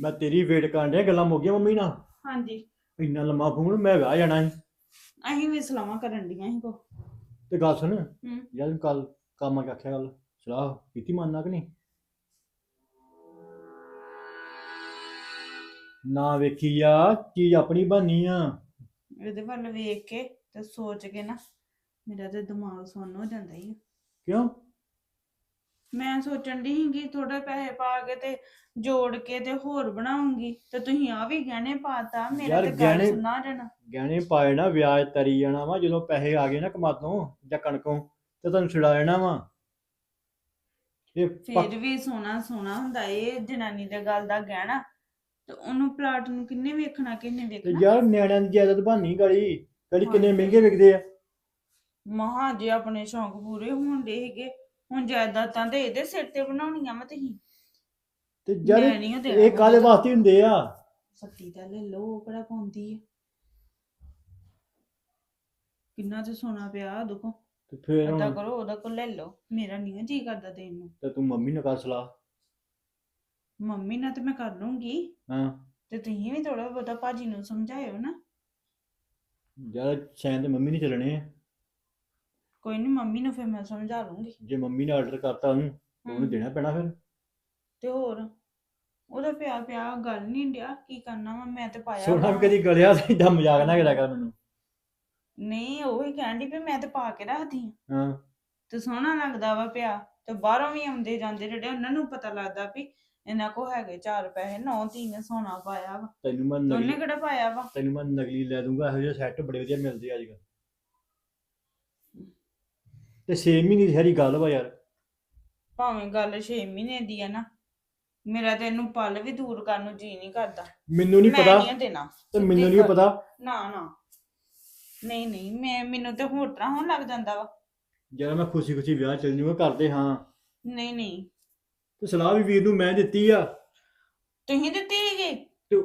ਮੈਂ ਤੇਰੀ ਵੇਟ ਕਰਨ ਡਿਆ ਗੱਲਾਂ ਗਈਆਂ ਮੰਮੀ ਨਾਲ। ਹਾਂਜੀ। ਇੰਨਾ ਲੰਮਾ ਫੋਨ ਮੈਂ ਵਿਆਹ ਜਾਣਾ ਸੀ। ਅਸੀਂ ਵੀ ਸਲਾਹਾਂ ਕਰਨ ਡੀਆਂ ਸੀ ਕੋ ਤੇ ਗੱਲ ਸੁਣ। ਹੂੰ। ਯਾਰ ਕੱਲ ਕੰਮ ਆ ਕੇ ਆਖਿਆ ਗੱਲ ਸਲਾਹ ਕੀਤੀ ਮੰਨਣਾ ਕਿ ਨਹੀਂ? ਨਾ ਵੇਖੀ ਆ ਚੀਜ਼ ਆਪਣੀ ਬਣਨੀ ਆ। ਇਹਦੇ ਵੱਲ ਵੇਖ ਕੇ ਤੇ ਸੋਚ ਕੇ ਨਾ ਮੇਰਾ ਤੇ ਦਿਮਾਗ ਸੁੰਨ ਹੋ ਜਾਂਦਾ ਹੀ ਕਿਉਂ? ਮੈਂ ਸੋਚਣ ਦੀ ਸੀਗੀ ਥੋੜੇ ਪੈਸੇ ਪਾ ਕੇ ਤੇ ਜੋੜ ਕੇ ਤੇ ਹੋਰ ਬਣਾਉਂਗੀ ਤੇ ਤੁਸੀਂ ਆ ਵੀ ਗਹਿਣੇ ਪਾਤਾ ਮੇਰਾ ਯਾਰ ਤੇ ਗੱਲ ਗਹਿਣੇ- ਸੁਣਾ ਜਾਣਾ। ਗਹਿਣੇ ਪਾਏ ਨਾ ਵਿਆਜ ਤਰੀ ਜਾਣਾ ਵਾ ਜਦੋਂ ਪੈਸੇ ਆ ਗਏ ਨਾ ਕਮਾਤੋਂ ਜਾਂ ਕਣਕੋਂ ਤੇ ਤੁਹਾਨੂੰ ਛੁਡਾ ਲੈਣਾ ਵਾ। ਇਹ ਪੱਕ- ਫਿਰ ਵੀ ਸੋਨਾ ਸੋਨਾ ਹੁੰਦਾ ਇਹ ਜਨਾਨੀ ਦੇ ਗੱਲ ਦਾ ਗਹਿਣਾ ਤੇ ਉਹਨੂੰ ਪਲਾਟ ਨੂੰ ਕਿੰਨੇ ਵੇਖਣਾ ਕਿੰਨੇ ਤੇ ਵੇਖਣਾ। ਯਾਰ ਨਿਆਣਿਆਂ ਦੀ ਜਾਇਦਾਦ ਬਣਨੀ ਗਲੀ ਗਲੀ ਕਿੰਨੇ। ਮਹਿੰਗੇ ਵਿਕਦੇ ਆ। ਮਹਾ ਜੇ ਆਪਣੇ ਸ਼ੌਂਕ ਪੂਰੇ ਹੋਣ ਦੇ ਹੈਗੇ ਹੁਣ ਜਾਇਦਾਦਾਂ ਤੇ ਇਹਦੇ ਸਿਰ ਤੇ ਬਣਾਉਣੀਆਂ ਮੈਂ ਤੁਸੀਂ। ਤੇ ਯਾਰ ਮੈਂ ਨਹੀਂ ਦੇਣਾ ਇਹ ਬਹੁਤਾ। ਵਾਸਤੇ ਹੁੰਦੇ ਆ। ਸੱਤੀ ਤਾਂ ਲੈ ਲਓ ਉਹ ਕਿਹੜਾ ਪਾਉਂਦੀ ਹੈ ਕਿੰਨਾ ਤੇ ਸੋਨਾ ਪਿਆ ਦੇਖੋ। ਤੇ ਫਿਰ ਏਦਾਂ ਹੁਣ ਕਰੋ ਉਹਦਾ ਕੋਲ ਲੈ ਲਓ। ਮੇਰਾ ਨਹੀਂ ਜੀ ਕਰਦਾ ਦੇਣ ਨੂੰ। ਤੇ ਤੂੰ ਮੰਮੀ ਨਾਲ ਕਰ ਸਲਾਹ। ਮੰਮੀ ਨਾਲ ਤੇ ਮੈਂ ਕਰ ਲੂੰਗੀ। ਹਾਂ। ਤੇ ਤੁਸੀਂ ਵੀ ਥੋੜਾ ਬਹੁਤਾ ਭਾਜੀ ਨੂੰ ਸਮਝਾਇਓ ਨਾ। ਯਾਰ ਸ਼ਾਇਦ ਤੇ ਮੰਮੀ ਨਹੀਂ ਚੱਲਣੇ। ਆ ਕੋਈ ਨਹੀਂ ਮੰਮੀ ਨੂੰ ਫਿਰ ਮੈਂ ਸਮਝਾ ਲੂੰਗੀ। ਜੇ ਮੰਮੀ ਨੇ ਆਰਡਰ ਕਰਤਾ ਉਹਨੂੰ ਤਾਂ ਉਹਨੂੰ ਦੇਣਾ ਪੈਣਾ ਫਿਰ? ਤੇ ਹੋਰ? ਉਹਦਾ ਪਿਆ ਪਿਆ ਗੱਲ ਨਹੀਂ ਡਿਆ ਕੀ ਕਰਨਾ ਵਾ? ਮੈਂ ਤੇ ਪਾਇਆ ਸੋਨਾ ਵਾ। ਵੀ। ਕਦੀ ਗਲਿਆ ਤੇ ਏਦਾਂ ਮਜ਼ਾਕ ਨਾ ਕਰਿਆ ਕਰ ਮੈਨੂੰ। ਨਹੀਂ ਉਹ ਹੀ ਕਹਿਣ ਡਈ ਵੀ ਮੈਂ ਤੇ ਪਾ ਕੇ ਰੱਖਦੀ ਆਂ। ਹਾਂ। ਤੇ ਸੋਹਣਾ ਲੱਗਦਾ ਵਾ ਪਿਆ। ਤੇ ਬਾਹਰੋਂ ਵੀ ਆਉਂਦੇ ਜਾਂਦੇ ਜਿਹੜੇ ਉਹਨਾਂ ਨੂੰ ਪਤਾ ਲੱਗਦਾ ਵੀ ਇਹਨਾਂ ਕੋ ਹੈਗੇ ਚਾਰ ਪੈਸੇ ਨੌ ਧੀ ਨੇ ਸੋਨਾ ਪਾਇਆ ਵਾ। ਤੈਨੂੰ ਮੈਂ ਤੇ ਉਹਨੇ ਨਕਲੀ ਕਿਹੜਾ ਪਾਇਆ ਵਾ? ਤੈਨੂੰ ਮੈਂ ਨਕਲੀ ਲੈ ਦੂੰਗਾ ਇਹੋ ਜਿਹੇ ਸੈੱਟ ਬੜੇ ਵਧੀਆ ਮਿਲਦੇ ਆ ਅੱਜ ਕੱਲ ਤੇ 6 ਮਹੀਨੇ ਦੀ ਸਾਰੀ ਗੱਲ ਵਾ ਯਾਰ। ਭਾਵੇਂ ਗੱਲ 6 ਮਹੀਨੇ ਦੀ ਆ ਨਾ ਮੇਰਾ ਤੇ ਇਹਨੂੰ ਪਲ ਵੀ ਦੂਰ ਕਰਨ ਨੂੰ ਜੀ ਨਹੀਂ ਕਰਦਾ। ਮੈਨੂੰ ਨਹੀਂ ਮੈਂ ਪਤਾ ਨਹੀਂ ਦੇਣਾ ਤੇ ਮੈਨੂੰ ਨਹੀਂ। ਪਤਾ। ਨਾ ਨਾ। ਨਹੀਂ ਨਹੀਂ ਮੈਂ ਮੈਨੂੰ ਤੇ ਹੋਰ ਤਰ੍ਹਾਂ ਹੋਣ ਲੱਗ ਜਾਂਦਾ ਵਾ। ਯਾਰ ਮੈਂ ਖੁਸ਼ੀ ਖੁਸ਼ੀ ਵਿਆਹ ਚੱਲ ਜੂਗਾ ਕਰਦੇ ਹਾਂ। ਨਹੀਂ ਨਹੀਂ। ਤੇ ਸਲਾਹ ਵੀ ਵੀਰ ਨੂੰ ਮੈਂ ਦਿੱਤੀ ਆ। ਤੁਸੀਂ ਦਿੱਤੀ ਹੈਗੀ ਤੇ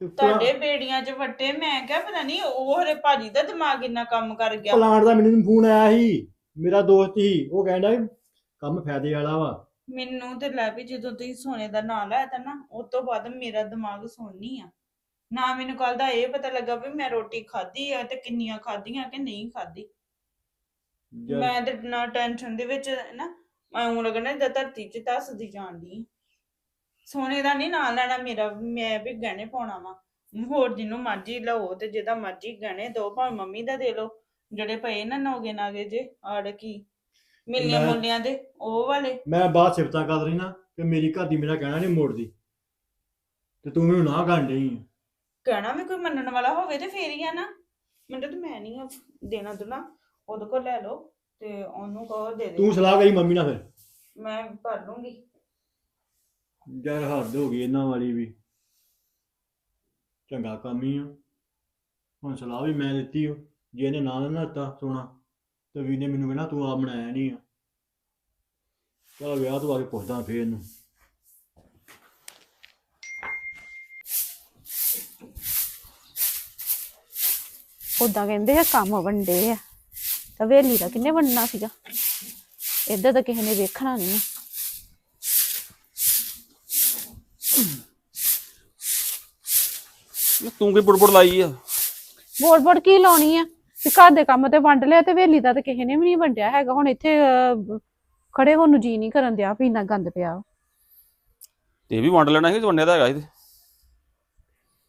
ਤੇ ਤੁਹਾਡੇ ਬੇੜੀਆਂ 'ਚ ਵੱਟੇ ਮੈਂ ਕਿਹਾ ਪਤਾ ਨਹੀਂ ਉਹ ਹਰੇ ਭਾਜੀ ਦਾ ਦਿਮਾਗ ਇੰਨਾ ਕੰਮ ਕਰ ਗਿਆ। ਪਲਾਂਟ ਦਾ ਮੈਨੂੰ ਫੋਨ ਆਇਆ ਸੀ। ਮੇਰਾ ਦੋਸਤ ਸੀ ਉਹ ਕਹਿੰਦਾ ਕੰਮ ਫਾਇਦੇ ਵਾਲਾ ਵਾ। ਮੈਨੂੰ ਤੇ ਲੈ ਵੀ ਜਦੋਂ ਤੁਸੀਂ ਸੋਨੇ ਦਾ ਨਾਂ ਲਾਇਆ ਤਾਂ ਨਾ ਉਸ ਤੋਂ ਬਾਅਦ ਮੇਰਾ ਦਿਮਾਗ ਸੋਨੀ ਆ। ਨਾ ਮੈਨੂੰ ਕੱਲ ਦਾ ਇਹ ਪਤਾ ਲੱਗਾ ਵੀ ਮੈਂ ਰੋਟੀ ਖਾਧੀ ਆ ਤੇ ਕਿੰਨੀਆਂ ਖਾਧੀਆਂ ਕਿ ਨਹੀਂ ਖਾਧੀ। ਯਾਰ, ਮੈਂ ਤੇ ਨਾ ਟੈਨਸ਼ਨ ਦੇ ਵਿੱਚ ਨਾ ਮੈਂ ਉਹ ਲੱਗਣਾ ਜਿੱਦਾਂ ਧਰਤੀ 'ਚ ਧੱਸਦੀ ਜਾਂਦੀ ਸੋਨੇ ਦਾ ਨਹੀਂ ਨਾਂ ਲੈਣਾ ਮੇਰਾ ਮੈਂ ਵੀ ਗਹਿਣੇ ਪਾਉਣਾ ਵਾ। ਹੋਰ ਜਿਹਨੂੰ ਮਰਜ਼ੀ ਲਓ ਤੇ ਜਿਹਦਾ ਮਰਜ਼ੀ ਗਹਿਣੇ ਦੋ ਭਾਵੇਂ ਮੰਮੀ ਦਾ ਦੇ ਲਓ। ਜਿਹੜੇ ਪਏ ਨਾ ਨੋਗੇ ਨਾਗੇ ਜੇ ਆੜ ਕੀ ਮਿਲੀਆਂ ਮੈਂ- ਮੁੱਲਿਆਂ ਦੇ ਉਹ ਵਾਲੇ? ਮੈਂ ਬਾਅਦ ਸਿਫਤਾਂ ਕਰ ਰਹੀ ਨਾ ਕਿ ਮੇਰੀ ਘਰ ਦੀ ਮੇਰਾ ਕਹਿਣਾ ਨਹੀਂ ਮੋੜਦੀ। ਤੇ ਤੂੰ ਮੈਨੂੰ ਨਾ ਕਰਨ ਡਈ ਆ। ਕਹਿਣਾ ਵੀ ਕੋਈ ਮੰਨਣ ਵਾਲਾ ਹੋਵੇ ਤੇ ਫੇਰ ਹੀ ਆ ਨਾ। ਮੈਨੂੰ ਤਾਂ ਮੈਂ ਨਹੀਂ ਦੇਣਾ ਦੁਨਾ ਉਹਦੇ ਕੋਲ ਲੈ ਲਓ ਤੇ ਉਹਨੂੰ ਕਹੋ ਦੇ ਦੇ। ਤੂੰ ਸਲਾਹ ਕਰੀ ਮੰਮੀ ਨਾਲ ਫਿਰ। ਮੈਂ ਭਰ ਲੂੰਗੀ। ਯਾਰ ਹੱਦ ਹੋ ਗਈ ਇਹਨਾਂ ਵਾਲੀ ਵੀ। ਚੰਗਾ ਕੰਮ ਹੀ ਆ। ਹੁਣ ਸਲਾਹ ਵੀ ਮੈਂ ਦਿੱਤੀ ਓ ਜੇ ਇਹਨੇ ਨਾ ਨਾ ਦਿੱਤਾ ਸੋਨਾ ਤੇ ਵੀ ਨੇ ਮੈਨੂੰ ਕਹਿਣਾ ਤੂੰ ਆਪ ਬਣਾਇਆ ਨਹੀਂ ਆ। ਚਲ ਵਿਆਹ ਤੋਂ ਆ ਕੇ ਪੁੱਛਦਾ ਫੇਰ ਇਹਨੂੰ। ਉਦਾਂ ਕਹਿੰਦੇ ਆ ਕੰਮ ਵੰਡੇ ਆ। ਤਾਂ ਵੇਲੀ ਦਾ ਕਿੰਨੇ ਵੰਡਣਾ ਸੀਗਾ? ਇੱਧਰ ਤਾਂ ਕਿਸੇ ਨੇ ਵੇਖਣਾ ਨਹੀਂ। ਤੂੰ ਕੀ ਬੁੜਬੁੜ ਲਾਈ ਆ? ਵੋਟ ਵੋਟ ਕੀ ਲਾਉਣੀ ਆ? ਵੀ ਘਰ ਦੇ ਕੰਮ ਤੇ ਵੰਡ ਲਿਆ ਤੇ ਵੇਲੀ ਦਾ ਤਾਂ ਕਿਸੇ ਨੇ ਵੀ ਨਹੀਂ ਵੰਡਿਆ ਹੈਗਾ। ਹੁਣ ਇੱਥੇ ਅਹ, ਖੜੇ ਹੋਣ ਨੂੰ ਜੀ ਨਹੀਂ ਕਰਨ ਦਿਆ ਵੀ ਇੰਨਾ ਗੰਦ ਪਿਆ। ਤੇ ਇਹ ਵੀ ਵੰਡ ਲੈਣਾ ਸੀ ਵੰਡਿਆ ਤਾਂ ਹੈਗਾ ਇਹਦੇ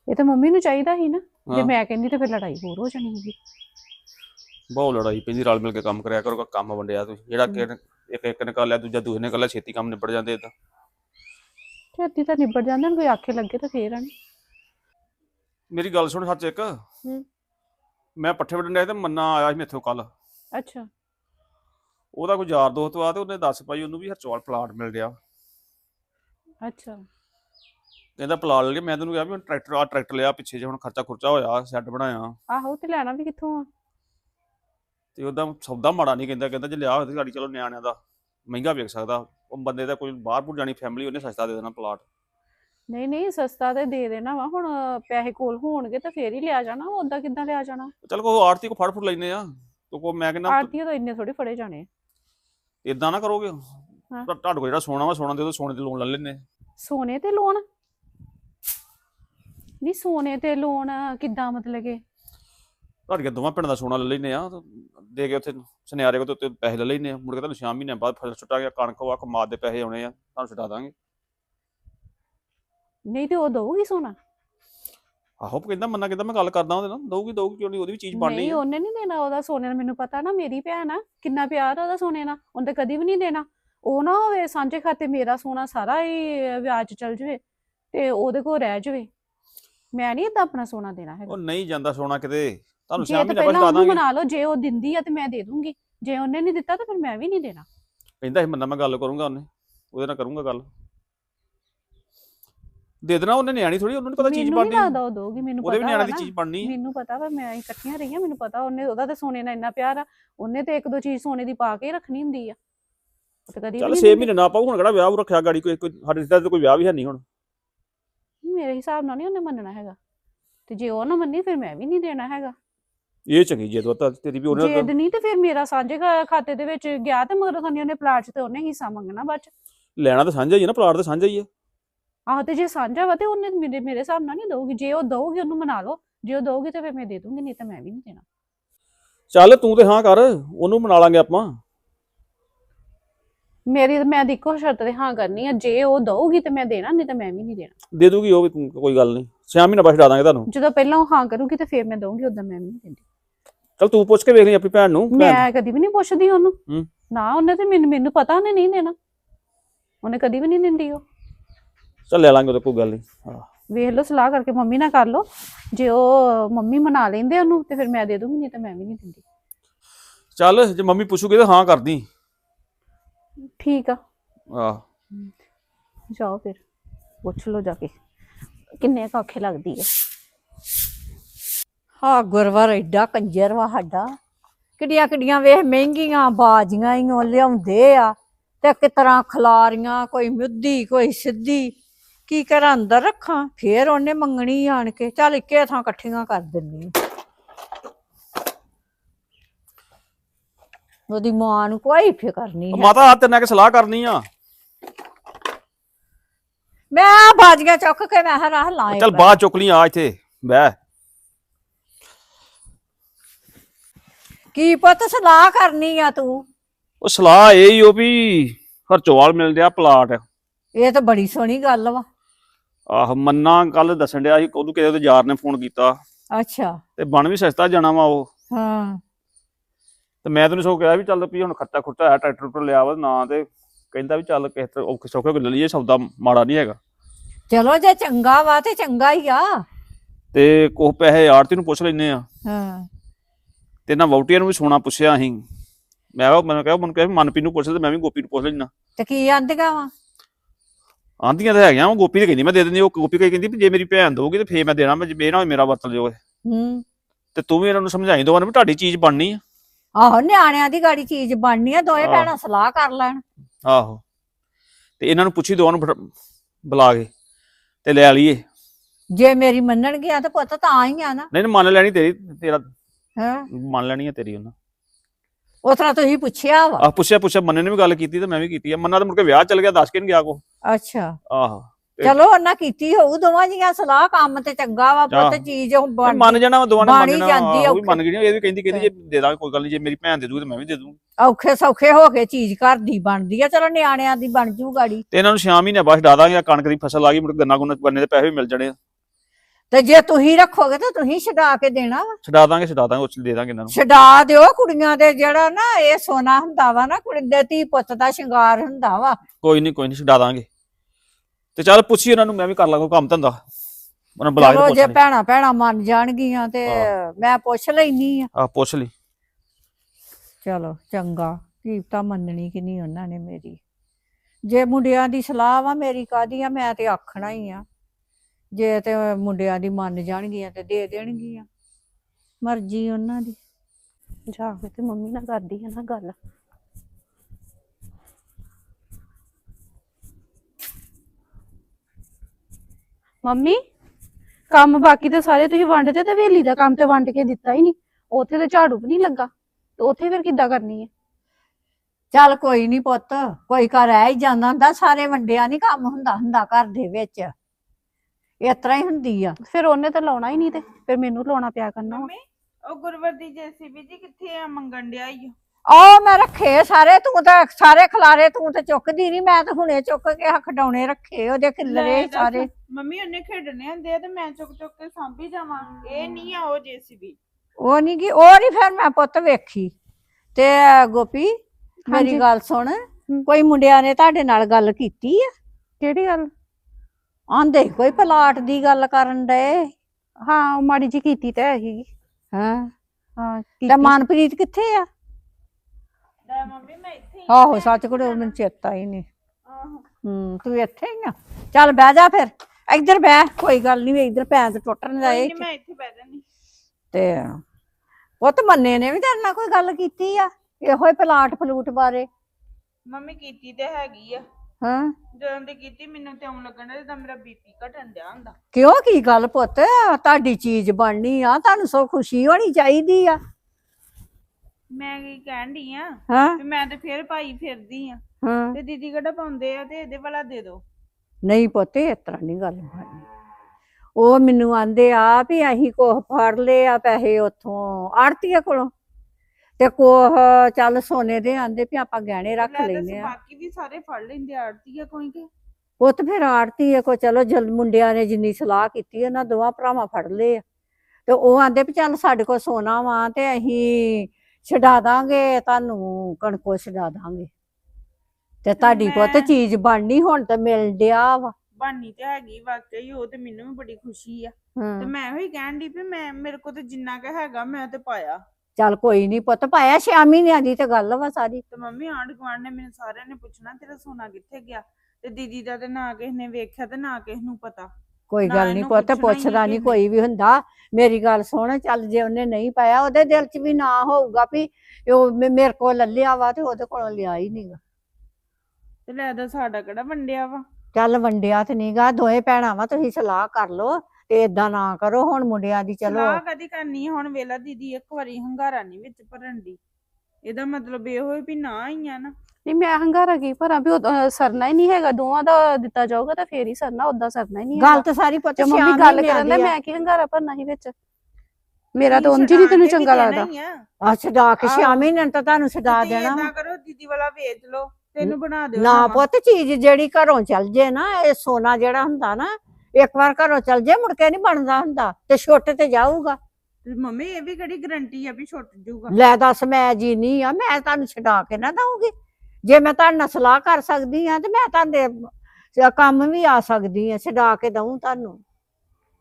ਇਹ ਤਾਂ ਮੰਮੀ ਨੂੰ ਚਾਹੀਦਾ ਸੀ ਨਾ। ਜੇ ਹਾਂ। ਮੈਂ ਕਹਿੰਦੀ ਤਾਂ ਫਿਰ ਲੜਾਈ ਹੋਰ ਹੋ ਜਾਣੀ ਸੀਗੀ ਬਹੁਤ ਲੜਾਈ ਪੈਂਦੀ ਰਲ ਮਿਲ ਕੇ ਕੰਮ ਕਰਿਆ ਕਰੋ ਕੰਮ ਵੰਡਿਆ ਤੁਸੀਂ। ਜਿਹੜਾ ਕਿ ਇੱਕ ਇੱਕ ਨੇ ਕਰ ਲਿਆ ਦੂਜਾ ਦੂਜੇ ਨੇ ਕਰ ਲਿਆ ਛੇਤੀ ਕੰਮ ਨਿਬੜ ਜਾਂਦੇ ਇਦਾਂ ਤੇ ਅੱਧੀ ਤਾਂ ਨਿਬੜ ਜਾਂਦੇ ਨੇ ਕੋਈ ਆਖੇ ਲੱਗੇ ਤਾਂ ਫੇਰ ਆਣੀ ਮੇਰੀ ਗੱਲ ਸੁਣ ਸੱਚ ਇੱਕ। ਮੈਂ ਪੱਠੇ ਵੰਡਣ ਡਿਆ ਸੀ ਤੇ ਮੰਨਾ ਆਇਆ ਸੀ ਮੇਥੋਂ ਕੱਲ ਅੱਛਾ। ਉਹਦਾ ਕੋਈ ਯਾਰ ਦੋਸਤ ਆ ਤੇ ਉਹਨੇ ਦੱਸ ਪਾਈ ਉਹਨੂੰ ਵੀ ਹਰਚੌਲ ਪਲਾਟ ਮਿਲ ਗਿਆ ਅੱਛਾ। ਕਹਿੰਦਾ ਪਲਾਟ ਲੈ ਕੇ ਮੈਂ ਤੈਨੂੰ ਕਿਹਾ ਵੀ ਹੁਣ ਟਰੈਕਟਰ ਆ ਟਰੈਕਟਰ ਲਿਆ ਪਿੱਛੇ ਜੇ ਹੁਣ ਖਰਚਾ ਖੁਰਚਾ ਹੋਇਆ ਸੈੱਟ ਬਣਾਇਆ। ਆਹੋ ਤੇ ਲੈਣਾ ਵੀ ਕਿੱਥੋਂ ਆ? ਤੇ ਉਹਦਾ ਸੌਦਾ ਮਾੜਾ ਨਹੀਂ ਕਹਿੰਦਾ ਕਹਿੰਦਾ ਜੇ ਲਿਆ ਹੋਇਆ ਤੇ ਗਾੜੀ ਚਲੋ ਨਿਆਣਿਆਂ ਦਾ ਮਹਿੰਗਾ ਵੇਚ ਸਕਦਾ। ਉਹ ਬੰਦੇ ਦਾ ਕੋਈ ਬਾਹਰ ਬੁਰ ਜਾਣੀ ਫੈਮਿਲੀ ਉਹਨੇ ਸਸਤਾ ਦੇ ਦੇਣਾ ਪਲਾਟ। ਨਹੀਂ ਨਹੀਂ ਸਸਤਾ ਤੇ ਦੇ ਦੇਣਾ ਵਾ ਹੁਣ ਪੈਸੇ ਕੋਲ ਹੋਣਗੇ ਤਾਂ ਫੇਰ ਹੀ ਲਿਆ ਜਾਣਾ ਉਦਾਂ ਕਿੱਦਾਂ ਲਿਆ ਜਾਣਾ? ਚੱਲ ਕੋ ਆਰਤੀ ਕੋ ਫੜ ਫੁੜ ਲੈਨੇ ਆ ਤੋ ਕੋ ਮੈਂ ਕਹਿੰਦਾ ਆਰਤੀਆਂ ਤਾਂ ਇੰਨੇ ਥੋੜੇ ਫੜੇ ਜਾਣੇ ਇਦਾਂ ਨਾ ਕਰੋਗੇ। ਤੁਹਾਡੇ ਕੋਲ ਜਿਹੜਾ ਸੋਨਾ ਵਾ ਸੋਨਾ ਦੇ ਦੋ ਸੋਨੇ ਤੇ ਲੋਨ ਲੈ ਲੈਨੇ ਸੋਨੇ ਤੇ ਲੋਨ? ਨਹੀਂ ਸੋਨੇ ਤੇ ਲੋਨ ਕਿੱਦਾਂ ਮਤਲਬ ਕਿ? ਤੁਹਾਡੀਆਂ ਦੋਵਾਂ ਪਿੰਡਾਂ ਦਾ ਸੋਨਾ ਲੈ ਲੈਨੇ ਆ ਦੇ ਕੇ ਉੱਥੇ ਸੁਨਿਆਰੇ ਕੋਲ ਤੇ ਪੈਸੇ ਲੈ ਲੈਨੇ ਆ। ਮੁੜ ਕੇ ਤੁਹਾਨੂੰ 6 ਮਹੀਨਿਆਂ ਬਾਅਦ ਫਸਲ ਛੁੱਟਾਂਗੇ ਕਣਕ ਵਾ ਕਮਾਦ ਦੇ ਪੈਸੇ ਆਉਣੇ ਆ ਤੁਹਾਨੂੰ ਛੁੱਟਾ ਦਾਂਗੇ। ਨਹੀਂ ਤੇ ਉਹ ਦਊਗੀ ਸੋਨਾ? ਆਹੋ ਕਹਿੰਦਾ ਮੰਨਾ ਕਹਿੰਦਾ ਮੈਂ ਗੱਲ ਕਰਦਾ ਉਹਦੇ ਨਾਲ। ਦਊਗੀ ਦਊਗੀ ਕਿਉਂ ਨਹੀਂ? ਉਹਦੀ ਵੀ ਚੀਜ਼ ਬਣਨੀ ਨਹੀਂ ਉਹਨੇ ਨਹੀਂ ਦੇਣਾ ਉਹਦਾ ਸੋਨੇ ਨਾਲ ਮੈਨੂੰ ਪਤਾ ਨਾ ਮੇਰੀ ਭੈਣ ਆ। ਕਿੰਨਾ ਪਿਆਰ ਆ ਉਹਦਾ ਸੋਨੇ ਨਾਲ। ਉਹਨੇ ਕਦੀ ਵੀ ਨਹੀਂ ਦੇਣਾ। ਉਹ ਨਾ ਹੋਵੇ ਸਾਂਝੇ ਖਾਤੇ ਮੇਰਾ ਸੋਨਾ ਸਾਰਾ ਹੀ ਵਿਆਜ ਚਲ ਜਵੇ ਤੇ ਉਹਦੇ ਕੋਲ ਰਹਿ ਜਵੇ। ਮੈਂ ਨਹੀਂ ਏਦਾਂ ਆਪਣਾ ਸੋਨਾ ਦੇਣਾ ਹੈਗਾ। ਉਹ ਨਹੀਂ ਜਾਂਦਾ ਸੋਨਾ ਕਿਤੇ। ਤੁਹਾਨੂੰ ਜੇ 6 ਤਾਂ ਮਹੀਨੇ ਬਾਅਦ ਪਹਿਲਾਂ ਛੁਡਾ ਉਹਨੂੰ ਦਾਂਗੇ। ਮਨਾ ਲਓ ਜੇ ਉਹ ਦਿੰਦੀ ਆ ਤੇ ਮੈਂ ਦੇ ਦੂੰਗੀ। ਜੇ ਉਹਨੇ ਨਹੀਂ ਦਿੱਤਾ ਤਾਂ ਫਿਰ ਮੈਂ ਵੀ ਨਹੀਂ ਦੇਣਾ। ਕਹਿੰਦਾ ਸੀ ਮੰਨਾ ਮੈਂ ਗੱਲ ਕਰੂੰਗਾ ਉਹਨੇ। ਉਹਦੇ ਨਾਲ ਕਰੂੰਗਾ ਗੱਲ। ਦੇ ਦੇਣਾ ਉਹਨੇ ਨਿਆਣੀ ਥੋੜੀ ਉਹਨੂੰ ਨੀ ਪਤਾ ਚੀਜ਼ ਮੈਨੂੰ ਨਹੀਂ ਬਣਨੀ। ਲੱਗਦਾ ਉਹ ਦਊਗੀ ਮੈਨੂੰ ਉਹਦੇ ਵੀ ਪਤਾ ਨਿਆਣੇ ਵਾ ਦੀ ਨਾ। ਚੀਜ਼ ਬਣਨੀ। ਮੈਨੂੰ ਪਤਾ ਵਾ ਮੈਂ ਇਕੱਠੀਆਂ ਰਹੀਆਂ ਮੈਨੂੰ ਪਤਾ ਉਹਨੇ ਉਹਦਾ ਤੇ ਸੋਨੇ ਨਾਲ ਇੰਨਾ ਪਿਆਰ ਆ ਉਹਨੇ ਤੇ ਇੱਕ ਦੋ ਚੀਜ਼ ਸੋਨੇ ਦੀ ਪਾ ਕੇ ਹੀ ਰੱਖਣੀ ਹੁੰਦੀ ਆ। ਉਹ ਤੇ ਕਦੀ ਚੱਲ ਵੀ 6 ਨਹੀਂ ਮਹੀਨੇ ਨਾ ਪਾਉ ਹੁਣ ਕਿਹੜਾ ਵਿਆਹ ਉਹ ਰੱਖਿਆ ਗਾੜੀ ਕੋਈ ਕੋਈ ਸਾਡੇ ਰਿਸ਼ਤੇ ਤੇ ਕੋਈ ਵਿਆਹ ਵੀ ਹੈ ਨਹੀਂ ਹੁਣ। ਦਿੰਦੀ। ਮੇਰੇ ਹਿਸਾਬ ਨਾਲ ਨਹੀਂ ਉਹਨੇ ਮੰਨਣਾ ਹੈਗਾ। ਤੇ ਜੇ ਉਹ ਨਾ ਮੰਨੀ ਫਿਰ ਮੈਂ ਵੀ ਨਹੀਂ ਦੇਣਾ ਹੈਗਾ। ਇਹ ਚੰਗੀ ਜੇ ਤਾਂ ਤੇਰੀ ਵੀ ਉਹਨੇ ਜੇਦ ਨਹੀਂ ਤੇ ਫਿਰ ਮੇਰਾ ਸਾਂਝੇ ਖਾ- ਖਾਤੇ ਦੇ ਵਿੱਚ ਗਿਆ ਤੇ ਮਗਰ ਖਾਨੀ ਉਹਨੇ ਪਲਾਟ 'ਚ ਤੇ ਉਹਨੇ ਹਿੱਸਾ ਮੰਗਣਾ ਬਾਅਦ 'ਚ। ਲੈਣਾ ਤਾਂ ਸਾਂਝਾ ਹੀ ਹੈ ਨਾ ਪਲਾਟ ਤਾਂ ਸਾਂਝਾ ਹੀ ਹੈ ਆਹੋ ਤੇ ਜੇ ਸਾਂਝਾ ਵਾ ਤੇ ਉਹਨੇ ਮੇਰੇ ਮੇਰੇ ਹਿਸਾਬ ਨਾਲ ਨਹੀਂ ਦਊਗੀ। ਜੇ ਉਹ ਦਊਗੀ ਉਹਨੂੰ ਮਨਾ ਲਓ। ਜੇ ਉਹ ਦਊਗੀ ਤੇ ਫਿਰ ਮੈਂ ਦੇ ਦੂੰਗੀ ਨਹੀਂ ਤਾਂ ਮੈਂ ਵੀ ਨਹੀਂ ਦੇਣਾ। ਚੱਲ ਤੂੰ ਤੇ ਹਾਂ ਕਰ ਉਹਨੂੰ ਮਨਾ ਲਾਂਗੇ ਆਪਾਂ। ਮੇਰੀ ਮੈਂ ਇੱਕੋ ਸ਼ਰਤ ਤੇ ਹਾਂ ਕਰਨੀ ਆ। ਜੇ ਉਹ ਦਊਗੀ ਤੇ ਮੈਂ ਦੇਣਾ ਨਹੀਂ ਤਾਂ ਮੈਂ ਵੀ ਨਹੀਂ ਦੇਣਾ। ਦੇ ਦੂਗੀ ਉਹ ਵੀ ਤੂੰ- ਕੋਈ ਗੱਲ ਨਹੀਂ। 6 ਮਹੀਨੇ ਬਾਅਦ ਛਡਾ ਦਾਂਗੇ ਤੁਹਾਨੂੰ। ਜਦੋਂ ਪਹਿਲਾਂ ਉਹ ਹਾਂ ਕਰੂਗੀ ਤੇ ਫਿਰ ਮੈਂ ਦਊਂਗੀ ਉਦੋਂ ਮੈਂ ਵੀ ਨਹੀਂ ਦਿੰਦੀ। ਚੱਲ ਤੂੰ ਪੁੱਛ ਕੇ ਵੇਖ ਲਈ ਆਪਣੀ ਭੈਣ ਨੂੰ ਭੈਣ- ਮੈਂ ਕਦੀ ਵੀ ਨਹੀਂ ਪੁੱਛਦੀ ਉਹਨੂੰ। ਹੂੰ। ਨਾ ਉਹਨੇ ਤੇ ਮੈਨੂੰ ਮੈਨੂੰ ਪਤਾ ਉਹਨੇ ਨਹੀਂ ਦੇਣਾ। ਉਹਨੇ ਕਦੀ ਵੀ ਨਹੀਂ ਦਿੰਦੀ ਉਹ। ਚੱਲ ਲੈ ਲਾਂਗੇ ਉਹਦੇ ਕੋਈ ਗੱਲ ਨਹੀਂ ਹਾਂ। ਵੇਖ ਲਓ ਸਲਾਹ ਕਰਕੇ ਮੰਮੀ ਨਾਲ ਕਰ ਲਓ। ਜੇ ਉਹ ਮੰਮੀ ਮਨਾ ਲੈਂਦੇ ਉਹਨੂੰ ਤੇ ਫਿਰ ਮੈਂ ਦੇ ਦੂੰਗੀ ਨਹੀਂ ਤਾਂ ਮੈਂ ਵੀ ਨਹੀਂ ਦਿੰਦੀ। ਚੱਲ ਜੇ ਮੰਮੀ ਪੁੱਛੂਗੀ ਤਾਂ ਹਾਂ ਕਰਦੀ। ਠੀਕ ਆ। ਆਹ। ਜਾਓ ਫਿਰ। ਪੁੱਛ ਲਓ ਜਾ ਕੇ। ਕਿੰਨੇ ਕੁ ਔਖੇ ਲੱਗਦੀ ਹੈ ਹਾਂ ਗੁਰਵਰ ਐਡਾ ਕੰਜਰ ਵਾ ਸਾਡਾ। ਕਿੱਡੀਆਂ ਕਿੱਡੀਆਂ ਵੇਖ ਮਹਿੰਗੀਆਂ ਬਾਜੀਆਂ ਹੀ ਉਹ ਲਿਆਉਂਦੇ ਆ। ਤੇ ਕਿਤਰਾ ਖਲਾਰੀਆਂ ਕੋਈ ਮੁੱਦੀ ਕੋਈ ਸਿੱਧੀ। ਕੀ ਕਰਾਂ ਅੰਦਰ ਰੱਖਾਂ? ਫੇਰ ਉਹਨੇ ਮੰਗਣੀ ਆਣ ਕੇ। ਚੱਲ ਇੱਕੇ ਥਾਂ ਇਕੱਠੀਆਂ ਕਰ ਦਿੰਨੀ ਆਂ। ਉਹਦੀ ਮਾਂ ਨੂੰ ਕੋਈ ਫਿਕਰ ਨਹੀਂ ਹੈ। ਮਾਤਾ ਆ ਤੇਰੇ ਨਾਲ ਕਿ ਸਲਾਹ ਕਰਨੀ ਆ। ਮੈਂ ਬਾਜੀਆਂ ਚੁੱਕ ਕੇ ਮੈਂ ਕਿਹਾ ਰਾਹ ਲਾਏ ਚੱਲ ਬਾਹਰ ਚੁੱਕ ਲਈ ਆ ਇੱਥੇ। ਬਹਿ। ਕੀ ਪੁੱਤ ਸਲਾਹ ਕਰਨੀ ਆ ਤੂੰ? ਉਹ ਸਲਾਹ ਇਹ ਹੀ ਉਹ ਵੀ ਹਰਚੋਵਾਲ ਮਿਲ ਗਿਆ ਪਲਾਟ। ਇਹ ਤਾਂ ਬੜੀ ਸੋਹਣੀ ਗੱਲ ਵਾ। ਆਹ ਮੰਨਾ ਕੱਲ ਦੱਸਣ ਡਿਆ ਸੀ ਉਹਨੂੰ ਕਿਤੇ ਉਹਦੇ ਯਾਰ ਨੇ ਫੋਨ ਕੀਤਾ। ਅੱਛਾ। ਤੇ ਬਣ ਵੀ ਸਸਤਾ ਜਾਣਾ ਵਾ ਉਹ। ਹਾਂ। ਤੇ ਮੈਂ ਤੈਨੂੰ ਸੋ ਕਿਹਾ ਵੀ ਚੱਲ ਵੀ ਹੁਣ ਖਰਚਾ ਖੁਰਚਾ ਹੈ ਟਰੈਕਟਰ ਟਰ ਲਿਆ ਵਾ ਨਾ ਤੇ ਕਹਿੰਦਾ ਵੀ ਚੱਲ ਕਿਸੇ ਤੋਂ ਔਖੇ ਸੌਖੇ ਲੈ ਲਈਏ ਸੌਦਾ ਮਾੜਾ ਨਹੀਂ ਹੈਗਾ। ਚਲੋ ਜੇ ਚੰਗਾ ਵਾ ਤੇ ਚੰਗਾ ਹੀ ਆ। ਤੇ ਕੋਹ ਪੈਸੇ ਆੜਤੀ ਨੂੰ ਪੁੱਛ ਲੈਨੇ ਆ। ਹਾਂ। ਤੇ ਨਾ ਵਹੁਟੀਆਂ ਨੂੰ ਵੀ ਸੋਨਾ ਪੁੱਛਿਆ ਅਸੀਂ। ਮੈਂ ਕਿਹਾ ਮੈਨੂੰ ਕਿਹਾ ਮੈਨੂੰ ਕਿਹਾ ਮਨਪੀ ਨੂੰ ਪੁੱਛ ਤੇ ਮੈਂ ਵੀ ਗੋਪੀ ਨੂੰ ਪੁੱਛ ਲੈਣਾ ਤੇ ਕੀ ਆਂਦੀਆਂ ਵਾ? ਆਂਦੀਆਂ ਤਾਂ ਹੈਗੀਆਂ ਉਹ ਗੋਪੀ ਤੇ ਕਹਿੰਦੀ ਮੈਂ ਦੇ ਦਿੰਦੀ ਉਹ ਗੋਪੀ ਕਹੀ ਕਹਿੰਦੀ ਵੀ ਜੇ ਮੇਰੀ ਭੈਣ ਦੋਗੀ ਤੇ ਫੇਰ ਮੈਂ ਦੇਣਾ ਮੈਂ ਜੇ ਮੇਰਾ ਵਰਤ ਲਿਓ ਹੂੰ। ਤੇ ਤੂੰ ਵੀ ਇਹਨਾਂ ਨੂੰ ਸਮਝਾਈ ਦੋ ਵੀ ਤੁਹਾਡੀ ਚੀਜ਼ ਬਣਨੀ ਆ। ਆਹੋ ਨਿਆਣਿਆਂ ਦੀ ਗਾੜੀ ਚੀਜ਼ ਬਣਨੀ ਆ ਆਹ। ਭੈਣਾਂ ਸਲਾਹ ਕਰ ਲੈਣ। ਆਹੋ। ਤੇ ਇਹਨਾਂ ਨੂੰ ਪੁੱਛੀ ਦੋਵਾਂ ਨੂੰ ਬੁਲਾ ਕੇ ਤੇ ਲੈ ਲਈਏ। ਜੇ ਮੇਰੀ ਮੰਨਣਗੀਆਂ ਤੇ ਪੁੱਤ ਤਾਂ ਹੀ ਆ ਨਾ। ਨਹੀਂ ਨਹੀਂ ਮੰਨ ਲੈਣੀ ਤੇਰੀ ਤੇਰਾ ਹਾਂ? ਮੰਨ ਲੈਣੀ ਆ ਤੇਰੀ ਉਹਨਾਂ। ਉਸ ਤਰ੍ਹਾਂ ਤੁਸੀਂ ਪੁੱਛਿਆ ਵਾ? ਆਹ ਪੁੱਛਿਆ ਪੁੱਛਿਆ ਮੰਨੇ ਨੇ ਵੀ ਗੱਲ ਕੀਤੀ ਤੇ ਮੈਂ ਵੀ ਕੀਤੀ ਆ। ਮੰਨਾ ਤਾਂ ਮੁੜ ਕੇ ਵਿਆਹ ਚੱਲ ਗਿਆ ਦੱਸ ਕੇ ਨਹੀਂ ਗਿਆ ਕੋ ਅੱਛਾ। ਆਹੋ। ਤੇ- ਚਲੋ ਉਹਨਾਂ ਕੀਤੀ ਹੋਊ ਦੋਵਾਂ ਜੀਆਂ ਸਲਾਹ ਕੰਮ ਤੇ ਚੰਗਾ ਵਾ ਪੁੱਤ। ਚੀਜ਼ ਉਹ ਬਣ ਮੰਨ ਜਾਣਾ ਵਾ ਦੋਵਾਂ ਨੇ ਬਣ ਮੰਨ ਹੀ ਜਾਣਾ ਜਾਂਦੀ ਆ ਉਹ ਵੀ। ਮੰਨ ਗਈ ਇਹ ਵੀ ਕਹਿੰਦੀ ਕਹਿੰਦੀ ਜੇ ਦੇ ਦਾਂਗੇ ਕੋਈ ਗੱਲ ਨਹੀਂ ਜੇ ਮੇਰੀ ਭੈਣ ਦੇ ਤੇ ਮੈਂ ਵੀ ਦੇ ਦੂੰਗੀ ਔਖੇ ਸੌਖੇ ਹੋ ਕੇ ਚੀਜ਼ ਘਰ ਦੀ ਬਣਦੀ ਆ ਚਲੋ ਨਿਆਣਿਆਂ ਦੀ ਬਣ ਜੂ ਗਾੜੀ। ਤੇ ਇਹਨਾਂ ਨੂੰ 6 ਮਹੀਨੇ ਬਾਅਦ ਡਾ ਦਾਂਗੇ ਆਹ ਕਣਕ ਦੀ ਫਸਲ ਆ ਗਈ ਮੁੜ ਕੇ ਗੰਨਾ ਗੁੰਨਾ ਬੰਨੇ ਦੇ ਪੈਸੇ ਵੀ ਮਿਲ ਜਾਣੇ ਆ। ਤੇ ਜੇ ਤੁਸੀਂ ਰੱਖੋਗੇ ਤਾਂ ਤੁਸੀਂ ਛਡਾ ਕੇ ਦੇਣਾ ਵਾ। ਛਡਾ ਦਾਂਗੇ ਛਡਾ ਦਾਂਗੇ 'ਚ ਦੇ ਦਾਂਗੇ ਇਹਨਾਂ ਨੂੰ। ਛਡਾ ਦਿਓ ਕੁੜੀਆਂ ਦੇ ਜਿਹੜਾ ਨਾ ਇਹ ਸੋਨਾ ਹੁੰਦਾ ਵਾ ਨਾ ਕੁੜੀ ਦੇ ਧੀ ਪੁੱਤ ਦਾ ਸ਼ਿੰਗਾਰ ਹੁੰਦਾ ਵਾ। ਕੋਈ ਨਹੀਂ ਕੋਈ ਨਹੀਂ ਛਡਾ ਦਾਂਗੇ। ਤੇ ਚੱਲ ਪੁੱਛੀ ਇਹਨਾਂ ਨੂੰ ਮੈਂ ਵੀ ਕਰ ਲਾਂਗਾ ਕੰਮ ਧੰਦਾ। ਉਹਨਾਂ ਬੁਲਾ ਕੇ ਚਲੋ ਜੇ ਪੁੱਛ ਲਈ ਭੈਣਾ ਭੈਣਾ ਮੰਨ ਜਾਣਗੀਆਂ ਤੇ। ਮੈਂ ਪੁੱਛ ਲੈਣੀ ਆ। ਆ ਪੁੱਛ ਲਈ। ਚਲੋ ਚੰਗਾ। ਕੀਪਤਾ ਮੰਨਣੀ ਕਿ ਨਹੀਂ ਉਹਨਾਂ ਨੇ ਮੇਰੀ। ਜੇ ਮੁੰਡਿਆਂ ਦੀ ਸਲਾਹ ਵਾ ਮੇਰੀ ਕਾਦੀ ਆ? ਮੈਂ ਤੇ ਆਖਣਾ ਹੀ ਆ। ਜੇ ਤੇ ਮੁੰਡਿਆਂ ਦੀ ਮੰਨ ਜਾਣਗੀਆਂ ਤੇ ਦੇ ਦੇਣਗੀਆਂ। ਮਰਜ਼ੀ ਉਹਨਾਂ ਦੀ। ਜਾ ਕੇ ਤੇ ਮੰਮੀ ਨਾਲ ਕਰਦੀ ਹੈ ਨਾ ਗੱਲ। ਮੰਮੀ ਕੰਮ ਬਾਕੀ ਤੇ ਸਾਰੇ ਤੁਸੀਂ ਵੰਡਦੇ ਤੇ ਹਵੇਲੀ ਦਾ ਕੰਮ ਤੇ ਵੰਡ ਕੇ ਦਿੱਤਾ ਹੀ ਨਹੀਂ। ਉੱਥੇ ਤੇ ਝਾੜੂ ਵੀ ਨਹੀਂ ਲੱਗਾ। ਤੇ ਉੱਥੇ ਫਿਰ ਕਿੱਦਾਂ ਕਰਨੀ ਹੈ ਚੱਲ ਕੋਈ ਨਹੀਂ ਪੁੱਤ ਕੋਈ ਘਰ ਰਹਿ ਹੀ ਜਾਂਦਾ। ਹੁੰਦਾ ਸਾਰੇ ਵੰਡਿਆਂ ਨਹੀਂ ਕੰਮ ਹੁੰਦਾ ਹੁੰਦਾ ਘਰ ਦੇ ਵਿੱਚ। ਇਸ ਤਰ੍ਹਾਂ ਹੀ ਹੁੰਦੀ ਆ। ਫਿਰ ਉਹਨੇ ਤਾਂ ਲਾਉਣਾ ਹੀ ਨਹੀਂ ਤੇ ਫਿਰ ਮੈਨੂੰ ਲਾਉਣਾ ਪਿਆ ਕਰਨਾ। ਮੰਮੀ ਉਹ ਗੁਰਵਰ ਦੀ ਜੇਸੀਬੀ ਜੀ ਕਿੱਥੇ ਆ? ਮੰਗਣ ਡਿਆ ਈ ਓ। ਆ ਮੈਂ ਰੱਖੇ ਸਾਰੇ ਤੂੰ ਤਾਂ ਸਾਰੇ ਖਲਾਰੇ ਤੂੰ ਤੇ ਚੁੱਕਦੀ ਨਹੀਂ ਮੈਂ ਤਾਂ ਹੁਣੇ ਚੁੱਕ ਕੇ ਖਡਾਉਣੇ ਰੱਖੇ ਉਹਦੇ ਲੈ ਖਿੱਲਰੇ ਦੱਸ, ਸਾਰੇ। ਮੰਮੀ ਉਹਨੇ ਖੇਡਣੇ ਹੁੰਦੇ ਆ ਤੇ ਮੈਂ ਚੁੱਕ ਚੁੱਕ ਕੇ ਸਾਂਭੀ ਜਾਵਾਂ। ਇਹ ਨਹੀਂ ਆ ਉਹ ਜੇਸੀਬੀ। ਉਹ ਨਹੀਂ ਗੀ ਉਹ ਨਹੀਂ ਫਿਰ ਮੈਂ ਪੁੱਤ ਵੇਖੀ। ਤੇ ਗੋਪੀ ਮੇਰੀ ਹਾਂਜੀ। ਗੱਲ ਸੁਣ ਕੋਈ ਮੁੰਡਿਆਂ ਨੇ ਤੁਹਾਡੇ ਨਾਲ ਗੱਲ ਕੀਤੀ ਆ? ਕਿਹੜੀ ਗੱਲ? ਆਂਦੇ ਕੋਈ ਪਲਾਟ ਦੀ ਗੱਲ ਕਰਨ ਡਏ। ਹਾਂ ਉਹ ਮਾੜੀ ਜੀ ਕੀਤੀ ਤੇ ਹੈਗੀ। ਹਾਂ। ਹਾਂ ਤੇ ਕੀਤੀ। ਮਨਪ੍ਰੀਤ ਕਿੱਥੇ ਆ? ਲੈ ਮੰਮੀ ਮੈਂ ਇੱਥੇ ਹੀ ਆਹੋ ਆ। ਸੱਚ ਕੁੜੇ ਮੈਨੂੰ ਚੇਤਾ ਹੀ ਨਹੀਂ। ਆਹੋ। ਹੂੰ ਤੂੰ ਇੱਥੇ ਹੀ ਆ। ਚੱਲ ਬਹਿ ਜਾ ਫਿਰ। ਇੱਧਰ ਬਹਿ ਕੋਈ ਗੱਲ ਨਹੀਂ ਇੱਧਰ ਪੈਰ ਤੇ ਟੁੱਟਣ ਦਾ ਇਹ ਨੀ, ਮੈਂ ਇੱਥੇ ਬਹਿ ਜਾਨੀ ਤੇ ਉਹ ਤੇ ਮੰਨੇ ਨੇ ਵੀ ਤੇਰੇ ਨਾਲ ਕੋਈ ਗੱਲ ਕੀਤੀ ਆ? ਇਹੋ ਹੀ ਪਲਾਟ ਫਲੂਟ ਬਾਰੇ। ਮੰਮੀ ਕੀਤੀ ਤੇ ਹੈਗੀ ਆ। ਹਾਂ। ਜਦੋਂ ਦੀ ਕੀਤੀ ਮੈਨੂੰ ਤੇ ਆਉਂ ਲੱਗਣਾ ਜਿੱਦਾਂ ਮੇਰਾ ਬੀਪੀ ਘਟਣ ਡਿਆ ਹੁੰਦਾ। ਕਿਉਂ? ਕੀ ਗੱਲ ਪੁੱਤ? ਤੁਹਾਡੀ ਚੀਜ਼ ਬਣਨੀ ਆ ਤੁਹਾਨੂੰ ਸੋ ਖੁਸ਼ੀ ਹੋਣੀ ਚਾਹੀਦੀ ਆ। ਮੈਂ ਕੀ ਕਹਿਣ ਡਈ ਆ? ਹਾਂ। ਵੀ ਮੈਂ ਤੇ ਫੇਰ ਭਾਈ ਫਿਰਦੀ ਆ। ਹਾਂ। ਤੇ ਦੀਦੀ ਕਿਹੜਾ ਪਾਉਂਦੇ ਆ ਤੇ ਇਹਦੇ ਵਾਲਾ ਦੇ ਦੋ। ਨਹੀਂ ਪੁੱਤ ਇਸ ਤਰ੍ਹਾਂ ਨਹੀਂ ਗੱਲ ਬਣਨੀ ਉਹ ਮੈਨੂੰ ਆਂਦੇ ਆ ਵੀ ਅਸੀਂ ਕੋਹ ਫੜ ਲਏ ਆ ਪੈਸੇ ਉੱਥੋਂ ਆੜਤੀਏ ਕੋਲੋਂ। ਤੇ ਕੋਹ ਚੱਲ ਸੋਨੇ ਦੇ ਆਂਦੇ ਵੀ ਆਪਾਂ ਗਹਿਣੇ ਰੱਖ ਲੈਨੇ ਆ। ਬਾਕੀ ਵੀ ਸਾਰੇ ਫੜ ਲੈਂਦੇ ਆੜਤੀ ਆ ਕੋਈ ਕੇ? ਉਹ ਤੇ ਫਿਰ ਆੜਤੀਏ ਕੋ ਚਲੋ ਜਲ ਮੁੰਡਿਆਂ ਨੇ ਜਿੰਨੀ ਸਲਾਹ ਕੀਤੀ ਉਹਨਾਂ ਦੋਵਾਂ ਭਰਾਵਾਂ ਫੜ ਲਏ ਆ। ਤੇ ਉਹ ਆਂਦੇ ਵੀ ਚੱਲ ਸਾਡੇ ਕੋਲ ਸੋਨਾ ਵਾ ਤੇ ਅਸੀਂ ਛਡਾ ਦਾਂਗੇ ਤੁਹਾਨੂੰ ਕਣਕੋ ਛਡਾ ਦਾਂਗੇ। ਤੇ ਤੁਹਾਡੀ ਪੁੱਤ ਮੈਂ- ਚੀਜ਼ ਬਣਨੀ ਹੁਣ ਤੇ ਮਿਲ ਡਿਆ ਵਾ। ਬਾਨੀ ਤੇ ਹੈਗੀ ਵਾਕਈ ਉਹ ਤੇ ਮੈਨੂੰ ਵੀ ਬੜੀ ਖੁਸ਼ੀ ਆ। ਤੇ ਮੈਂ ਉਹੀ ਕਹਿਣ ਦੀ ਵੀ ਮੈਂ ਮੇਰੇ ਕੋਲ ਤੇ ਜਿੰਨਾ ਕੁ ਹੈਗਾ ਮੈਂ ਤੇ ਪਾਇਆ। ਚੱਲ ਕੋਈ ਨਹੀਂ ਪੁੱਤ ਪਾਇਆ ਛੇ ਮਹੀਨਿਆਂ ਦੀ ਤੇ ਗੱਲ ਵਾ ਸਾਰੀ। ਤੇ ਮੰਮੀ ਆਂਢ ਗੁਆਂਢ ਨੇ ਮੈਨੂੰ ਸਾਰਿਆਂ ਨੇ ਪੁੱਛਣਾ ਤੇਰਾ ਸੋਨਾ ਕਿੱਥੇ ਗਿਆ? ਤੇ ਦੀਦੀ ਦਾ ਤੇ ਨਾ ਕਿਸੇ ਨੇ ਵੇਖਿਆ ਤੇ ਨਾ ਕਿਸੇ ਨੂੰ ਪਤਾ। ਕੋਈ ਨਾ ਗੱਲ ਨਹੀਂ ਇਹਨੂੰ ਪੁੱਤ ਪੁੱਛਣਾ ਹੀ ਪੁੱਛਦਾ ਨਹੀਂ ਕੋਈ ਵੀ ਹੁੰਦਾ। ਮੇਰੀ ਗੱਲ ਸੁਣ ਚੱਲ ਜੇ ਉਹਨੇ ਨਹੀਂ ਪਾਇਆ ਉਹਦੇ ਦਿਲ 'ਚ ਵੀ ਨਾ ਹੋਊਗਾ ਵੀ ਉਹ ਮੇ- ਮੇਰੇ ਕੋਲ ਲੱਲਿਆ ਵਾ ਤੇ ਉਹਦੇ ਕੋਲੋਂ ਲਿਆ ਹੀ ਨਹੀਂਗਾ ਤੇ ਲੈ ਦਾ ਸਾਡਾ ਕਿਹੜਾ ਵੰਡਿਆ ਵਾ? ਚੱਲ ਵੰਡਿਆ ਤੇ ਨਹੀਂਗਾ ਦੋਏ ਭੈਣਾਂ ਵਾ ਤੁਸੀਂ ਸਲਾਹ ਕਰ ਲਓ। ਤੇ ਇਦਾਂ ਨਾ ਕਰੋ ਹੁਣ ਮੁੰਡਿਆਂ ਦੀ ਚਲੋ ਸਲਾਹ ਕਦੀ ਕਰਨੀ ਆ, ਹੁਣ ਵੇਲਾ ਦੀਦੀ ਇੱਕ ਵਾਰੀ ਹੰਗਾਰਾ ਨਹੀਂ ਵਿੱਚ ਭਰਨ ਦੀ ਇਹਦਾ ਮਤਲਬ ਇਹ ਹੋਏ ਵੀ ਨਾ ਹੀ ਆ ਨਾ ਨਹੀਂ ਮੈਂ ਹੰਗਾਰਾ ਕੀ ਭਰਾਂ ਵੀ ਅਹ, ਸਰਨਾ ਹੀ ਨਹੀਂ ਹੈਗਾ ਦੋਵਾਂ ਦਾ ਦਿੱਤਾ ਜਾਊਗਾ ਤਾਂ ਫੇਰ ਹੀ ਸਰਨਾ ਉਦਾਂ ਸਰਨਾ ਹੀ ਨਹੀਂ ਗੱਲ ਤਾਂ ਸਾਰੀ ਪੁੱਤ ਜੇ ਮੰਮੀ ਗੱਲ ਕਰਨ ਦਾ। ਮੈਂ ਕੀ ਹੰਗਾਰਾ ਭਰਨਾ ਸੀ ਵਿੱਚ ਮੇਰਾ ਤਾਂ ਉਂਝ ਹੀ ਨਹੀਂ ਤੈਨੂੰ ਚੰਗਾ ਦੇਣਾ ਲੱਗਦਾ ਆ। ਛਡਾ ਕੇ ਆਹੋ। ਮਹੀਨਿਆਂ ਨੂੰ ਤਾਂ ਤੁਹਾਨੂੰ ਛਡਾ ਤੁਸੀਂ ਦੇਣਾ ਏਦਾਂ ਕਰੋ ਦੀਦੀ ਵਾਲਾ ਵੇਚ ਲਓ ਤੈਨੂੰ ਬਣਾ ਦਿਓ ਨਾ ਨਵਾਂ। ਪੁੱਤ ਚੀਜ਼ ਜਿਹੜੀ ਘਰੋਂ ਚੱਲ ਜੇ ਨਾ ਇਹ ਸੋਨਾ ਜਿਹੜਾ ਹੁੰਦਾ ਨਾ ਇੱਕ ਵਾਰ ਘਰੋਂ ਚੱਲ ਜੇ ਮੁੜ ਕੇ ਨਹੀਂ ਬਣਦਾ ਹੁੰਦਾ ਤੇ ਛੁੱਟ ਤੇ ਜਾਊਗਾ। ਤੇ ਮੰਮੀ ਇਹ ਵੀ ਕਿਹੜੀ ਗਰੰਟੀ ਆ ਵੀ ਛੁੱਟ ਜਾਊਗਾ? ਲੈ ਦੱਸ ਮੈਂ ਜੀ ਨਹੀਂ ਆ ਮੈਂ ਤੁਹਾਨੂੰ ਛਡਾ ਕੇ ਨਾ ਦਊਂਗੀ। ਜੇ ਮੈਂ ਤੁਹਾਡੇ ਨਾਲ ਸਲਾਹ ਕਰ ਸਕਦੀ ਆ ਤੇ ਮੈਂ ਤੁਹਾਡੇ ਕੰਮ ਵੀ ਆ ਸਕਦੀ ਆ ਛਡਾ ਕੇ ਦਊਂ ਤੁਹਾਨੂੰ।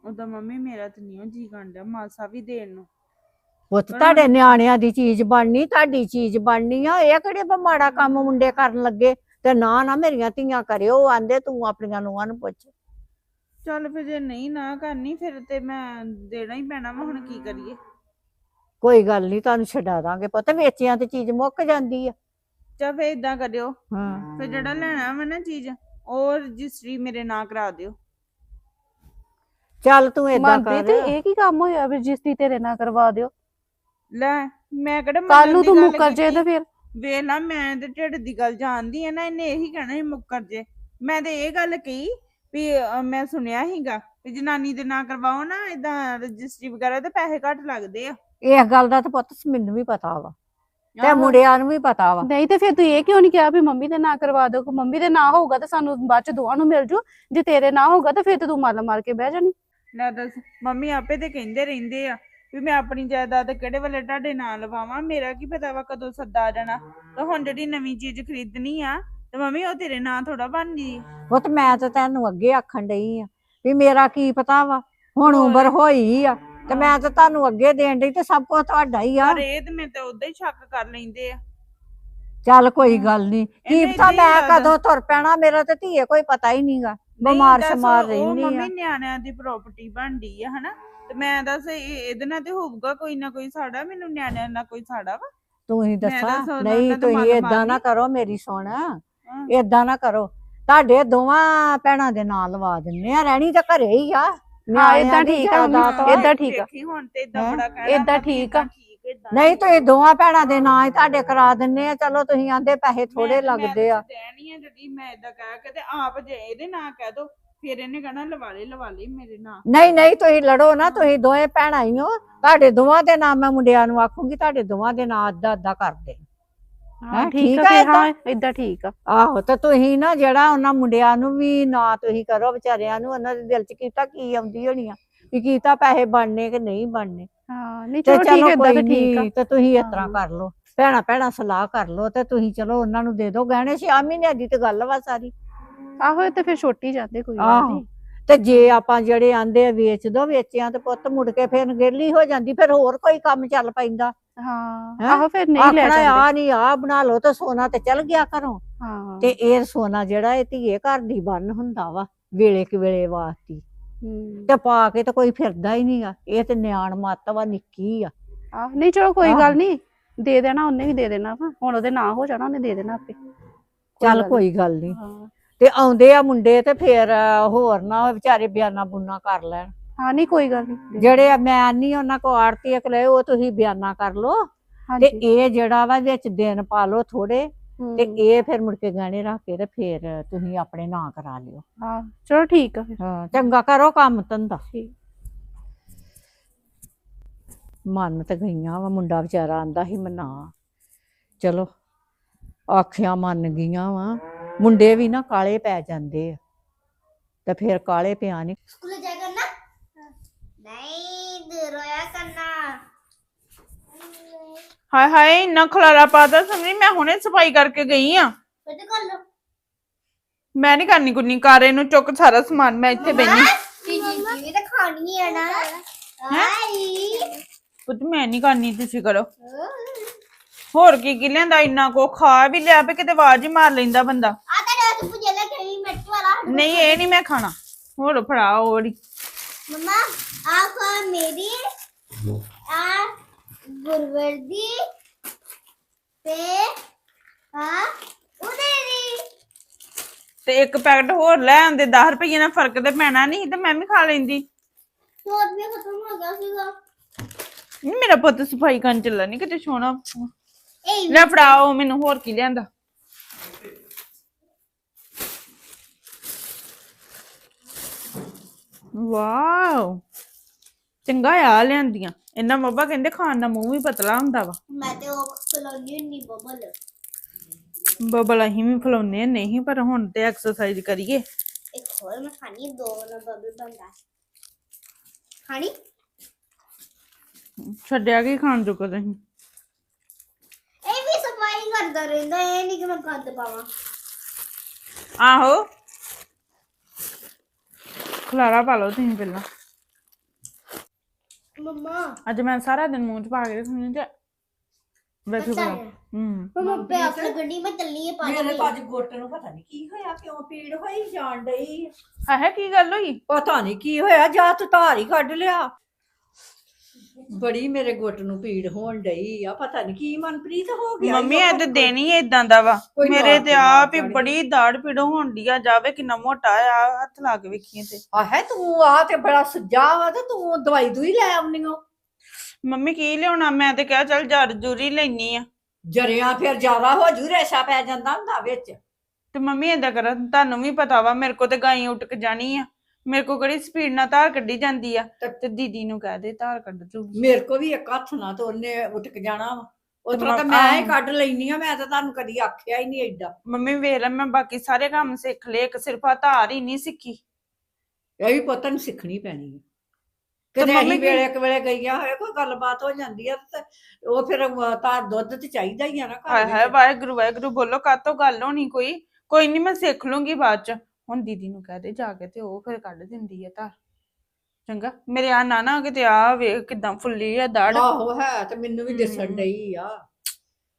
ਉਦਾਂ ਮੰਮੀ ਮੇਰਾ ਤੇ ਨਹੀਂ ਜੀ ਗੰਡਾ ਮਾਸਾ ਵੀ ਦੇਣ ਨੂੰ। ਪੁੱਤ ਤੁਹਾਡੇ ਨਿਆਣਿਆਂ ਦੀ ਚੀਜ਼ ਬਣਨੀ ਤੁਹਾਡੀ ਚੀਜ਼ ਬਣਨੀ ਆ ਇਹ ਕਿਹੜੇ ਮਾੜਾ ਕੰਮ ਮੁੰਡੇ ਕਰਨ ਲੱਗੇ? ਤੇ ਨਾ ਨਾ ਮੇਰੀਆਂ ਧੀਆਂ ਕਰਿਓ ਆਂਦੇ ਤੂੰ ਆਪਣੀਆਂ ਨੂੰਹਾਂ ਨੂੰ ਪੁੱਛ। ਚੱਲ ਫਿਰ ਜੇ ਨਹੀਂ ਨਾ ਕਰਨੀ ਫਿਰ ਤੇ ਮੈਂ ਦੇਣਾ ਹੀ ਪੈਣਾ ਵਾ ਹੁਣ ਕੀ ਕਰੀਏ? ਕੋਈ ਗੱਲ ਨਹੀਂ ਤੁਹਾਨੂੰ ਛਡਾ ਦਾਂਗੇ ਪੁੱਤ ਵੇਚਿਆਂ ਤੇ ਚੀਜ਼ ਮੁੱਕ ਜਾਂਦੀ ਆ। ਚੱਲ ਫਿਰ ਇਦਾਂ ਕਰਿਓ ਹਾਂ। ਫਿਰ ਜਿਹੜਾ ਲੈਣਾ ਵਾ ਨਾ ਚੀਜ਼ ਉਹ ਰਜਿਸਟਰੀ ਮੇਰੇ ਨਾਂ ਕਰਾ ਦਿਓ। ਚੱਲ ਤੂੰ ਮਨਪ੍ਰੀਤ ਕਰ। ਇਹ ਕੀ ਕੰਮ ਹੋਇਆ? ਵੀ ਰਜਿਸਟਰੀ ਤੇਰੇ ਨਾਲ ਕਰਵਾ ਦਿਓ। ਲੈ ਮੈਂ ਕਿਹੜਾ ਕੱਲ ਮੰਨਣ ਨੂੰ ਦੀ ਤੂੰ ਗੱਲ ਮੁੱਕਰ ਜੇ ਕੀਤੀ। ਤਾਂ ਫਿਰ। ਵੇਖ ਲਾ ਮੈਂ ਤੇ ਢਿੱਡ ਦੀ ਗੱਲ ਜਾਣਦੀ ਆ ਨਾ ਇਹਨੇ ਇਹੀ ਕਹਿਣਾ ਸੀ ਮੁੱਕਰ ਜੇ। ਮੈਂ ਤੇ ਇਹ ਗੱਲ ਕਹੀ ਵੀ ਅਹ, ਮੈਂ ਸੁਣਿਆ ਸੀਗਾ ਵੀ ਜਨਾਨੀ ਦੇ ਨਾਂ ਕਰਵਾਓ ਨਾ ਇਦਾਂ ਰਜਿਸਟਰੀ ਵਗੈਰਾ ਤੇ ਪੈਸੇ ਘੱਟ ਲੱਗਦੇ ਆ। ਇਸ ਗੱਲ ਦਾ ਤਾਂ ਪੁੱਤ ਮੈਨੂੰ ਵੀ ਪਤਾ ਵਾ ਤੇ ਆਹੋ। ਮੁੰਡਿਆਂ ਨੂੰ ਵੀ ਪਤਾ ਵਾ। ਨਹੀਂ ਤੇ ਫਿਰ ਤੂੰ ਇਹ ਕਿਉਂ ਨਹੀਂ ਕਿਹਾ ਵੀ ਮੰਮੀ ਦੇ ਨਾਂ ਕਰਵਾ ਦਿਓ ਕਿ ਮੰਮੀ ਦੇ ਨਾਂ ਹੋਊਗਾ ਤਾਂ ਸਾਨੂੰ ਬਾਅਦ ਚ ਦੋਵਾਂ ਨੂੰ ਮਿਲ ਜੂ। ਜੇ ਤੇਰੇ ਨਾਂ ਹੋਊਗਾ ਤਾਂ ਫਿਰ ਤੇ ਤੂੰ ਮੱਲ ਮਾਰ ਕੇ ਬਹਿ ਜਾਣੀ ਲੈ ਦੱਸ ਮੰਮੀ ਆਪੇ ਤੇ ਕਹਿੰਦੇ ਰਹਿੰਦੇ ਆ ਵੀ ਮੈਂ ਆਪਣੀ ਜਾਇਦਾਦ ਕਿਹੜੇ ਵੇਲੇ ਤੁਹਾਡੇ ਨਾਂ ਲਵਾਵਾਂ? ਮੇਰਾ ਕੀ ਪਤਾ ਵਾ ਕਦੋਂ ਸੱਦਾ ਆ ਜਾਣਾ? ਤੇ ਹੁਣ ਜਿਹੜੀ ਨਵੀਂ ਚੀਜ਼ ਖਰੀਦਣੀ ਆ ਤੇ ਮੰਮੀ ਉਹ ਤੇਰੇ ਨਾਂ ਥੋੜਾ ਬਣਦੀ ਪੁੱਤ ਮੈਂ ਤਾਂ ਤੈਨੂੰ ਅੱਗੇ ਆਖਣ ਡਈ ਆ ਵੀ ਮੇਰਾ ਕੀ ਪਤਾ ਵਾ ਹੁਣ। ਉਮਰ ਹੋਈ ਆ ਤੇ ਮੈਂ ਤਾਂ ਤੁਹਾਨੂੰ ਅੱਗੇ ਦੇਣ ਡਈ ਤੇ ਸਭ ਕੁਝ ਤੁਹਾਡਾ ਹੀ ਆ ਪਰ ਇਹ ਤੇ ਮੈਂ ਤਾਂ ਉਦਾਂ ਹੀ ਸ਼ੱਕ ਕਰ ਲੈਂਦੇ ਆ ਚੱਲ ਕੋਈ ਗੱਲ ਨਹੀਂ ਕੀ ਇਹਨੇ ਪਤਾ ਏਦਾਂ ਹੀ ਮੈਂ ਲੱਗਦਾ। ਕਦੋਂ ਤੁਰ ਪੈਣਾ ਮੇਰਾ ਤੇ ਧੀਏ ਕੋਈ ਪਤਾ ਹੀ ਨਹੀਂਗਾ ਨਹੀਂ ਬਿਮਾਰ ਦੱਸ, ਸ਼ਮਾਰ ਉਹ ਰਹਿੰਦੀ ਆ ਮੰਮੀ ਨਿਆਣਿਆਂ ਦੀ ਪ੍ਰਾਪਰਟੀ ਬਣਦੀ ਆ ਹਨਾ ਤੇ ਮੈਂ ਦੱਸ ਇਹ- ਇਹਦੇ ਨਾਲ ਤੇ ਹੋਊਗਾ ਕੋਈ ਨਾ ਕੋਈ ਸਾੜਾ ਮੈਨੂੰ ਨਿਆਣਿਆਂ ਨਾਲ ਕੋਈ ਸਾੜਾ ਵਾ ਤੂੰ ਹੀ ਤਾਂ ਦੱਸਾਂ ਨਹੀਂ ਉਹਨਾਂ ਦੇ ਤੁਸੀਂ ਮਨ ਨਾ। ਕਰੋ ਮੇਰੀ ਸੁਣ ਹਾਂ। ਏਦਾਂ ਨਾ ਕਰੋ ਤੁਹਾਡੇ ਦੋਵਾਂ ਭੈਣਾਂ ਦੇ ਨਾਂ ਲਵਾ ਦਿੰਨੇ ਆ ਰਹਿਣੀ ਤਾਂ ਘਰੇ ਹੀ ਆ ਨਿਆਣਿਆਂ ਏਦਾਂ ਦੀ ਠੀਕ ਆ। ਏਦਾਂ ਠੀਕ ਆ। ਹੁਣ ਤੇ ਇਦਾਂ ਹੈਂ? ਬੜਾ ਕਹਿਣਾ ਵੀ ਠੀਕ ਆ। ਨਹੀਂ ਠੀਕ। ਤੁਸੀਂ ਦੋਵਾਂ ਭੈਣਾਂ ਦੇ ਨਾਂ ਹੀ ਤੁਹਾਡੇ ਕਰਾ ਦਿੰਨੇ ਆ ਚਲੋ ਤੁਸੀਂ ਆਂਦੇ ਪੈਸੇ ਥੋੜੇ ਲੱਗਦੇ ਆ ਮੈਂ ਦੇਣੀ ਆ ਜਿਹੜੀ ਮੈਂ ਇਦਾਂ ਕਹਿ ਕੇ ਤੇ ਆਪ ਜੇ ਇਹਦੇ ਨਾਂ ਕਹਿ ਦੋ ਫਿਰ ਇਹਨੇ ਕਹਣਾ ਲਵਾ ਲੈ ਲਵਾ ਲੈ ਮੇਰੇ ਨਾਲ ਨਹੀਂ ਨਹੀਂ ਤੁਸੀਂ ਲੜੋ ਨਾ ਤੁਸੀਂ ਦੋਵੇਂ ਭੈਣਾਂ ਹੀ ਹੋ ਤੁਹਾਡੇ ਦੋਵਾਂ ਦੇ ਨਾਮ ਮੈਂ ਮੁੰਡਿਆਂ ਨੂੰ ਆਖੂੰਗੀ ਤੁਹਾਡੇ ਦੋਵਾਂ ਦੇ ਨਾਂ ਅੱਧਾ ਅੱਧਾ ਕਰ ਦੇ ਹਾਂ ਹੈਂ, ਠੀਕ ਏਦਾਂ? ਹਾਂ ਇਦਾਂ ਠੀਕ ਆ। ਆਹੋ ਤੇ ਤੁਸੀਂ ਨਾ ਜਿਹੜਾ ਉਹਨਾਂ ਮੁੰਡਿਆਂ ਨੂੰ ਵੀ ਨਾ ਤੁਸੀਂ ਕਰੋ ਵਿਚਾਰਿਆਂ ਨੂੰ ਉਹਨਾਂ ਦੇ ਦਿਲ 'ਚ ਕੀਤਾ ਕੀ ਆਉਂਦੀ ਹੋਣੀ ਆ? ਵੀ ਕੀਤਾ ਪੈਸੇ ਬਣਨੇ ਕਿ ਨਹੀਂ ਬਣਨੇ? ਹਾਂ ਨਹੀਂ ਚਲੋ ਠੀਕ ਹੈ ਇਦਾਂ ਤਾਂ ਠੀਕ ਆ। ਤੇ ਤੁਸੀਂ ਇਸ ਤਰ੍ਹਾਂ ਹਾਂ। ਕਰ ਲਓ। ਭੈਣਾ ਭੈਣਾ ਸਲਾਹ ਕਰ ਲਓ ਤੇ ਤੁਸੀਂ ਚਲੋ ਉਹਨਾਂ ਨੂੰ ਦੇ ਦਿਓ ਗਹਿਣੇ। ਛੇ ਮਹੀਨਿਆਂ ਦੀ ਤੇ ਗੱਲ ਵਾ ਸਾਰੀ। ਆਹੋ ਤੇ ਫਿਰ ਛੋਟੀ ਜਾਂਦੇ ਕੋਈ। ਨਹੀਂ। ਤੇ ਜੇ ਆਪਾਂ ਜਿਹੜੇ ਆਂਦੇ ਆ ਵੇਚ ਦੋ ਵੇਚਿਆਂ ਤੇ ਪੁੱਤ ਮੁੜ ਕੇ ਫਿਰ ਗੇਲੀ ਹੋ ਜਾਂਦੀ ਫਿਰ ਹੋਰ ਕੋਈ ਕੰਮ ਚੱਲ ਪੈਂਦਾ। ਹਾਂ ਹੈਂ? ਆਹੋ ਫਿਰ ਨਹੀਂ ਲੈ ਆਖਣਾ ਜਾਂਦੇ। ਆ ਨਹੀਂ ਆ ਬਣਾ ਲਓ ਤੇ ਸੋਨਾ ਤੇ ਚੱਲ ਗਿਆ ਘਰੋਂ। ਹਾਂ। ਤੇ ਇਹ ਸੋਨਾ ਜਿਹੜਾ ਇਹ ਧੀਏ ਘਰ ਦੀ ਬੰਨ ਹੁੰਦਾ ਵਾ ਵੇਲੇ ਕਿ ਵੇਲੇ ਵਾਸਤੇ। ਤੇ ਪਾ ਕੇ ਤੇ ਕੋਈ ਫਿਰਦਾ ਹੀ ਨਹੀਂਗਾ ਇਹ ਤੇ ਨਿਆਣ ਮੱਤ ਵਾ ਨਿੱਕੀ ਆ। ਆਹ ਨਹੀਂ ਚਲੋ ਕੋਈ ਆਹੋ। ਗੱਲ ਨਹੀਂ ਦੇ ਦੇਣਾ ਉਹਨੇ ਵੀ ਦੇ ਦੇਣਾ ਵਾ। ਹੁਣ ਉਹਦੇ ਨਾਂ ਹੋ ਜਾਣਾ ਉਹਨੇ ਦੇ ਦੇਣਾ ਆਪੇ। ਚੱਲ ਗੱਲ ਕੋਈ ਗੱਲ ਨਹੀਂ। ਹਾਂ। ਤੇ ਆਉਂਦੇ ਆ ਮੁੰਡੇ ਤੇ ਫੇਰ ਅਹ, ਹੋਰ ਨਾ ਵਿਚਾਰੇ ਬਿਆਨਾ ਬੁਨਾ ਕਰ ਲੈਣ। ਹਾਂ ਨਹੀਂ ਕੋਈ ਗੱਲ ਨਹੀਂ। ਜਿਹੜੇ ਮੈਂ ਨਹੀਂ ਉਹਨਾਂ ਕੋ ਆੜਤੀ ਇੱਕ ਲਏ ਉਹ ਤੁਸੀਂ ਬਿਆਨਾ ਕਰ ਲਓ। ਤੇ ਇਹ ਜਿਹੜਾ ਵਾ ਵਿੱਚ ਦਿਨ ਪਾ ਲਓ ਥੋੜੇ ਤੇ ਇਹ ਫਿਰ ਮੁੜ ਕੇ ਗਾਣੇ ਰੱਖ ਕੇ ਤੇ ਫਿਰ ਤੁਸੀਂ ਆਪਣੇ ਨਾਂ ਕਰਾ ਲਿਓ। ਹਾਂ ਚਲੋ ਠੀਕ ਆ ਹਾਂ ਚੰਗਾ ਕਰੋ ਕੰਮ ਧੰਦਾ। ਠੀਕ। ਮਨ ਤੇ ਗਈਆਂ ਵਾ ਮੁੰਡਾ ਵਿਚਾਰਾ ਆਂਦਾ ਸੀ ਮਨਾ। ਚਲੋ ਆਖਿਆ ਮੰਨ ਗਈਆਂ ਵਾ ਮੁੰਡੇ ਵੀ ਨਾ ਕਾਲੇ ਪੈ ਜਾਂਦੇ ਆ। ਤੇ ਫਿਰ ਕਾਲੇ ਪਿਆ ਨਹੀਂ ਸਕੂਲੇ ਜਾ ਕੇ ਹਾਏ ਹਾਏ ਇੰਨਾ ਖਲਾਰਾ ਪਾਦਾ ਸਮਝੀ ਮੈਂ ਹੁਣੇ ਸਫ਼ਾਈ ਕਰਕੇ ਗਈ ਆ। ਮੈਂ ਨਹੀਂ ਕਰਨੀ ਗੁੰਨੀ ਕਰ ਇਹਨੂੰ ਚੁੱਕ ਸਾਰਾ ਸਮਾਨ ਮੈਂ ਇੱਥੇ ਬੈਣੀ ਮੈਂ ਨਹੀਂ ਕਰਨੀ ਤੁਸੀਂ ਕਰੋ। ਹੋਰ ਕੀ ਕੀ ਲਿਆਂਦਾ? ਇੰਨਾ ਕੋ ਖਾ ਵੀ ਲਿਆ ਵੀ ਕਿਤੇ ਆਵਾਜ਼ ਹੀ ਮਾਰ ਲੈਂਦਾ ਬੰਦਾ। ਨਹੀਂ ਇਹ ਨਹੀਂ ਮੈਂ ਖਾਣਾ। ਹੋਰ ਫੜਾ ਹੋਰ ਤੇ ਇੱਕ ਪੈਕਟ ਹੋਰ ਲੈ ਆਂਦੇ 10 ਰੁਪਏ ਨਾਲ ਫ਼ਰਕ ਤੇ ਪੈਣਾ ਨਹੀਂ ਤੇ ਮੈਂ ਵੀ ਖਾ ਲੈਂਦੀ। ਸੋਧ ਮੇਰਾ ਪੁੱਤ ਸਫ਼ਾਈ ਕਰਨ ਚੱਲਾ ਨਹੀਂ ਕਿਤੇ ਸੋਣਾ ਇਹ ਲੈ ਫੜਾਓ ਮੈਨੂੰ ਹੋਰ ਕੀ ਲਿਆਂਦਾ। ਵਾਓ। ਚੰਗਾ ਆ ਲਿਆਂਦੀਆਂ। ਇਹਨਾਂ ਮੰਮਾ ਕਹਿੰਦੇ ਖਾਣ ਦਾ ਮੂੰਹ ਵੀ ਪਤਲਾ ਹੁੰਦਾ ਵਾ। ਮੈਂ ਤੇ ਉਹ ਖਲੋਣੀ ਨਹੀਂ ਬਬਲ। ਬਬਲ ਅਸੀਂ ਵੀ ਖਲੋਣੇ ਨਹੀਂ ਪਰ ਹੁਣ ਤੇ ਐਕਸਰਸਾਈਜ਼ ਕਰੀਏ। ਇੱਕ ਹੋਰ ਮੈਂ ਖਾਣੀ ਦੋ ਨਾ ਬਬਲ ਬੰਦਾ ਖਾਣੀ? ਛੱਡਿਆ ਕੀ ਖਾਣ ਜੋਗਾ ਤੁਸੀਂ? ਇਹ ਵੀ ਸਫ਼ਾਈ ਕਰਦਾ ਰਹਿੰਦਾ ਇਹ ਨਹੀਂ ਕਿ ਮੈਂ ਗੰਦ ਪਾਵਾਂ। ਆਹੋ। ਖਲਾਰਾ ਪਾ ਲਓ ਤੁਸੀਂ ਪਹਿਲਾਂ। ਮੰਮਾ। ਅੱਜ ਮੈਂ ਸਾਰਾ ਦਿਨ ਮੂੰਹ ਚ ਪਾ ਕੇ ਰੱਖਣੀ ਤੇ ਵੈਸੇ ਬੜਾ ਹੈ। ਹੂੰ। ਮੰਮਾ ਪਿਆਸ ਲੱਗਣੀ ਮੈਂ ਚੱਲੀ ਹੈ ਮੇਰੇ ਪਾਣੀ ਪੰਜ ਗੁੱਟ ਨੂੰ ਪਤਾ ਨਹੀਂ ਕੀ ਹੋਇਆ ਕਿਉਂ ਪੀੜ ਹੋਈ ਜਾਣ ਡਈ ਹੈ ਕੀ ਗੱਲ ਹੋਈ? ਪਤਾ ਨਹੀਂ ਕੀ ਹੋਇਆ ਜਾਂ ਤੂੰ ਧਾਰ ਹੀ ਕੱਢ ਲਿਆ। ਬੜੀ ਮੇਰੇ ਗੁੱਟ ਨੂੰ ਪੀੜ ਹੋਣ ਡਈ ਆ ਪਤਾ ਨਹੀਂ ਕੀ ਮਨਪ੍ਰੀਤ ਹੋ ਗਿਆ ਮੰਮੀ ਇਹ ਤੇ ਦੇਣੀ ਇਦਾਂ ਦਾ ਵਾ। ਕੋਈ ਮੇਰੇ ਤੇ ਆਪ ਹੀ। ਬੜੀ ਦਾੜ ਪੀੜ ਹੋਣ ਡਈ ਆ ਜਾਵੇ ਕਿੰਨਾ ਮੋਟਾ ਆ ਹੱਥ ਲਾ ਕੇ ਵੇਖੀਏ ਤੇ। ਆਹੇ ਤੂੰ ਆ ਤੇ ਬੜਾ ਸੱਜਾ ਵਾ ਤੇ ਤੂੰ ਦਵਾਈ ਦੂਈ ਲੈ ਆਉਣੀ ਓ। ਮੰਮੀ ਕੀ ਲਿਆਉਣਾ? ਮੈਂ ਤੇ ਕਿਹਾ ਚੱਲ ਜਰ ਜੂਰੀ ਲੈਣੀ ਆ। ਜਰਿਆ ਫਿਰ ਜ਼ਿਆਦਾ ਹੋ ਜੂ ਰੇਸ਼ਾ ਪੈ ਜਾਂਦਾ ਹੁੰਦਾ ਵਿੱਚ। ਤੇ ਮੰਮੀ ਏਦਾਂ ਕਰ ਤੁਹਾਨੂੰ ਵੀ ਪਤਾ ਵਾ ਮੇਰੇ ਕੋ ਤੇ ਗਾਈ ਉੱਟ ਕੇ ਜਾਣੀ ਆ। ਮੇਰੇ ਕੋ ਕਿਹੜੀ ਸਪੀਡ ਨਾਲ ਧਾਰ ਕੱਢੀ ਜਾਂਦੀ ਆ ਤੇ- ਦੀਦੀ ਨੂੰ ਕਹਿ ਦੇ ਧਾਰ ਕੱਢ ਜੂਗੀ ਮੇਰੇ ਕੋ ਵੀ ਇੱਕ ਹੱਥ ਨਾਲ ਤੇ ਉਹਨੇ ਉੱਠ ਕੇ ਜਾਣਾ ਵਾ। ਤੇ ਉਤਰਾ ਤਾਂ ਮ- ਹੀ। ਕੱਢ ਲੈਣੀ ਆ ਮੈਂ ਤਾਂ ਤੁਹਾਨੂੰ ਕਦੀ ਆਖਿਆ ਹੀ ਨਹੀਂ ਐਡਾ ਮੰਮੀ ਵੇਖ ਲੈ ਮੈਂ ਬਾਕੀ ਸਾਰੇ ਕੰਮ ਸਿੱਖ ਲਏ ਇੱਕ ਸਿਰਫ ਆ ਧਾਰ ਹੀ ਨਹੀਂ ਸਿੱਖੀ। ਇਹ ਵੀ ਪੁੱਤ ਨੂੰ ਸਿੱਖਣੀ ਪੈਣੀ ਹੈ ਮੰਮੀ ਅਸੀਂ ਵੇਲੇ ਇੱਕ ਵੇਲੇ ਗਈਆਂ ਹੋਏ ਕੋਈ ਗੱਲਬਾਤ ਹੋ ਜਾਂਦੀ ਆ ਤੇ ਉਹ ਫਿਰ ਤਾਂ ਦੁੱਧ ਤੇ ਚਾਹੀਦਾ ਹੀ ਆ ਨਾ ਹਾਏ ਘਰ ਹਾਏ ਵਿੱਚ। ਵਾਹਿਗੁਰੂ ਵਾਹਿਗੁਰੂ ਬੋਲੋ ਕਾਤੋਂ ਗੱਲ ਹੋਣੀ ਕੋਈ? ਕੋਈ ਨਹੀਂ ਮੈਂ ਸਿੱਖ ਲੂੰਗੀ ਬਾਅਦ ਚ। ਹੁਣ ਦੀਦੀ ਨੂੰ ਕਹਿ ਦੇ ਜਾ ਕੇ ਤੇ ਉਹ ਫਿਰ ਕੱਢ ਦਿੰਦੀ ਆ ਧਾਰ। ਚੰਗਾ ਮੇਰੇ ਆ ਨਾ ਨਾ ਕਿਤੇ ਆ ਵੇਖ ਕਿਦਾਂ ਫੁੱਲੀ ਆ ਦਾੜ ਆਹੋ ਹੈ ਤੇ ਮੈਨੂੰ ਵੀ ਦਿਸਣ। ਡਈ ਆ।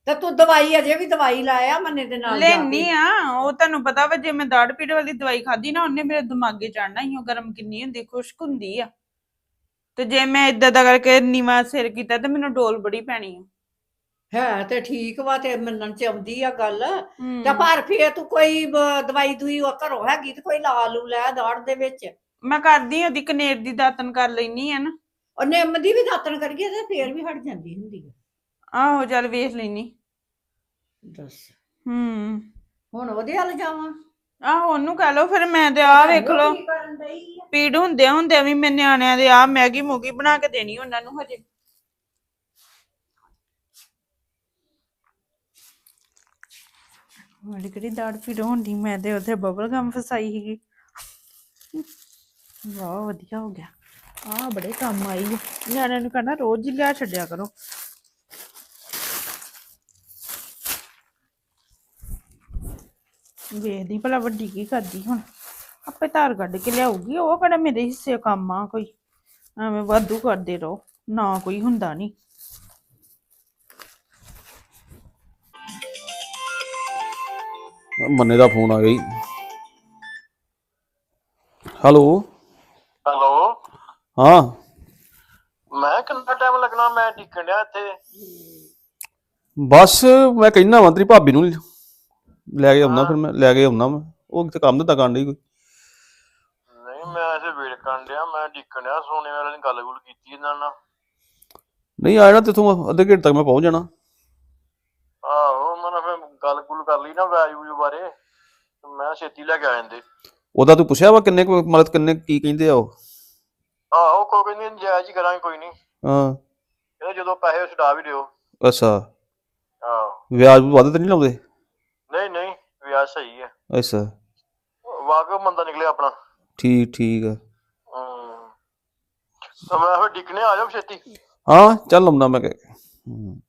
ਤੇ ਤੂੰ ਦਵਾਈ ਅਜੇ ਵੀ ਦਵਾਈ ਲਾਇਆ ਮੰਨੇ ਦੇ ਨਾਲ ਜਾ ਕੇ। ਲੈਣੀ ਆ ਉਹ ਤੁਹਾਨੂੰ ਪਤਾ ਵਾ ਜੇ ਮੈਂ ਦਾੜ ਪੀੜ ਵਾਲੀ ਦਵਾਈ ਖਾਦੀ ਨਾ ਉਹਨੇ ਮੇਰੇ ਦਿਮਾਗੇ ਚੜਨਾ ਹੀ ਉਹ ਗਰਮ ਕਿੰਨੀ ਹੁੰਦੀ ਖੁਸ਼ਕ ਹੁੰਦੀ ਆ। ਤੇ ਜੇ ਮੈਂ ਇਦਾਂ ਦਾ ਕਰਕੇ ਨੀਵਾ ਸਿਰ ਕੀਤਾ ਤੇ ਮੈਨੂੰ ਡੋਲ ਬੜੀ ਪੈਣੀ ਆ। ਹੈ ਤੇ ਠੀਕ ਵਾ ਤੇ ਮੰਨਣ ਚ ਆਉਂਦੀ ਆ ਗੱਲ। ਤੇ ਪਰ ਫੇਰ ਤੂੰ ਕੋਈ ਬ- ਦਵਾਈ ਦੂਈ ਉਹ ਘਰੋਂ ਹੈਗੀ ਤੇ ਕੋਈ ਲਾ ਲੂ ਲੈ ਦਾੜ ਦੇ ਵਿੱਚ। ਮੈਂ ਕਰਦੀ ਉਹਦੀ ਕਨੇਰ ਦੀ ਦਾਤਨ ਕਰ ਲੈਣੀ ਆ ਨਾ। ਉਹ ਨਿੰਮ ਦੀ ਵੀ ਦਾਤਣ ਕਰੀਏ ਤੇ ਫੇਰ ਵੀ ਹਟ ਜਾਂਦੀ ਹੁੰਦੀ ਆ। ਆਹੋ ਚੱਲ ਵੇਖ ਲੈਣੀ ਦੱਸ। ਹੂੰ। ਹੁਣ ਉਹਦੇ ਹੱਲ ਜਾਵਾਂ? ਆਹੋ ਉਹਨੂੰ ਕਹਿ ਲਓ ਫਿਰ ਮੈਂ ਤੇ ਆ ਵੇਖ ਲਓ। ਕੀ ਕਰਨ ਡਈ ਆ? ਪੀੜ ਹੁੰਦਿਆਂ ਹੁੰਦਿਆਂ ਵੀ ਮੈਂ ਨਿਆਣਿਆਂ ਦੇ ਆ ਮੈਗੀ ਮੂਗੀ ਬਣਾ ਕੇ ਦੇਣੀ ਉਹਨਾਂ ਨੂੰ ਹਜੇ। ਮੇਰੀ ਕਿਹੜੀ ਦਾੜ ਪੀੜ ਹੁੰਦੀ ਮੈਂ ਤੇ ਉੱਥੇ ਬਬਲ ਗਮ ਫਸਾਈ ਸੀਗੀ। ਵਾਹ, ਵਧੀਆ ਹੋ ਗਿਆ। ਆ ਬੜੇ ਕੰਮ ਆਈ। ਨਿਆਣਿਆਂ ਨੂੰ ਕਹਿੰਦਾ ਰੋਜ਼ ਹੀ ਲਿਆ ਛੱਡਿਆ ਕਰੋ। ਵੇਖਦੀ ਭਲਾ ਵੱਡੀ ਕੀ ਕਰਦੀ ਹੁਣ। ਆਪੇ ਧਾਰ ਕੱਢ ਕੇ ਲਿਆਊਗੀ। ਉਹ ਕਿਹੜਾ ਮੇਰੇ ਹਿੱਸੇ ਕੰਮ ਆ ਕੋਈ। ਐਵੇਂ ਵਾਧੂ ਕਰਦੇ ਰਹੋ। ਨਾ ਕੋਈ ਹੁੰਦਾ ਨਹੀਂ ਮੰਨੇ ਦਾ ਫੋਨ ਆ ਗਈ ਹੈਲੋ। ਹੈਲੋ। ਹਾਂ। ਮੈਂ ਕਿੰਨਾ ਟਾਈਮ ਲੱਗਣਾ? ਮੈਂ ਟਿਕਣ ਡਿਆ ਇੱਥੇ। ਬਸ ਮੈਂ ਕਹਿਣਾ ਮੰਤਰੀ ਭਾਬੀ ਨੂੰ ਲੈ ਕੇ ਆਉਣਾ ਫਿਰ ਮੈਂ ਲੈ ਕੇ ਆਉਣਾ ਮੈਂ। ਉਹ ਕਿਤੇ ਕੰਮ ਤਾਂ ਕਰਨ ਡਈ ਕੋਈ। ਨਹੀਂ ਮੈਂ ਇਸੇ ਵੇਟ ਕਰਨ ਡਿਆ ਮੈਂ ਟਿਕਣ ਡਿਆ। ਸੋਨੇ ਵਾਲੇ ਨੇ ਗੱਲ ਗੁੱਲ ਕੀਤੀ ਇਹਨਾਂ ਨਾਲ। ਨਹੀਂ ਆ ਜਾਣਾ ਤੇਥੋਂ ਅੱਧੇ ਘੰਟੇ ਤੱਕ ਮੈਂ ਪਹੁੰਚ ਜਾਣਾ ਆਹੋ ਉਹਨਾਂ ਨਾਲ ਫਿਰ ਗੱਲ ਗੁੱਲ ਕਰ ਲਈ ਨਾ ਵੈਜ ਬਾਰੇ ਤੇ ਮੈਂ ਛੇਤੀ ਲੈ ਕੇ ਆ ਜਾਂਦੇ। ਉਹਦਾ ਤੂੰ ਪੁੱਛਿਆ ਵਾ ਕਿੰਨੇ ਕੁ ਮਤਲਬ ਕਿੰਨੇ ਕੀ ਕਹਿੰਦੇ ਆ ਉਹ? ਆਹੋ ਕੋਈ ਨਹੀਂ ਜਾਇਜ਼ ਹੀ ਕਰਾਂਗੇ ਕੋਈ ਨਹੀਂ। ਹਾਂ। ਇਹਦਾ ਜਦੋਂ ਪੈਸੇ ਛਡਾ ਵੀ ਦਿਓ। ਅੱਛਾ। ਆਹੋ। ਵਿਆਜ ਵੀ ਵੱਧ ਤਾਂ ਨਹੀਂ ਲਾਉਂਦੇ? ਨਹੀਂ ਨਹੀਂ ਵਿਆਜ ਸਹੀ ਹੈ ਅੱਛਾ। ਵਾਕਬ ਮੰਦਾ ਨਿਕਲਿਆ ਆਪਣਾ। ਠੀਕ ਠੀਕ ਆ। ਹੂੰ। ਤਾਂ ਮੈਂ ਫਿਰ ਟਿਕਣੇ ਆ ਜਾਓ ਛੇਤੀ। ਹਾਂ ਚੱਲ ਆਉਣਾ ਮੈਂ ਕਹਿ ਕੇ। ਹੂੰ।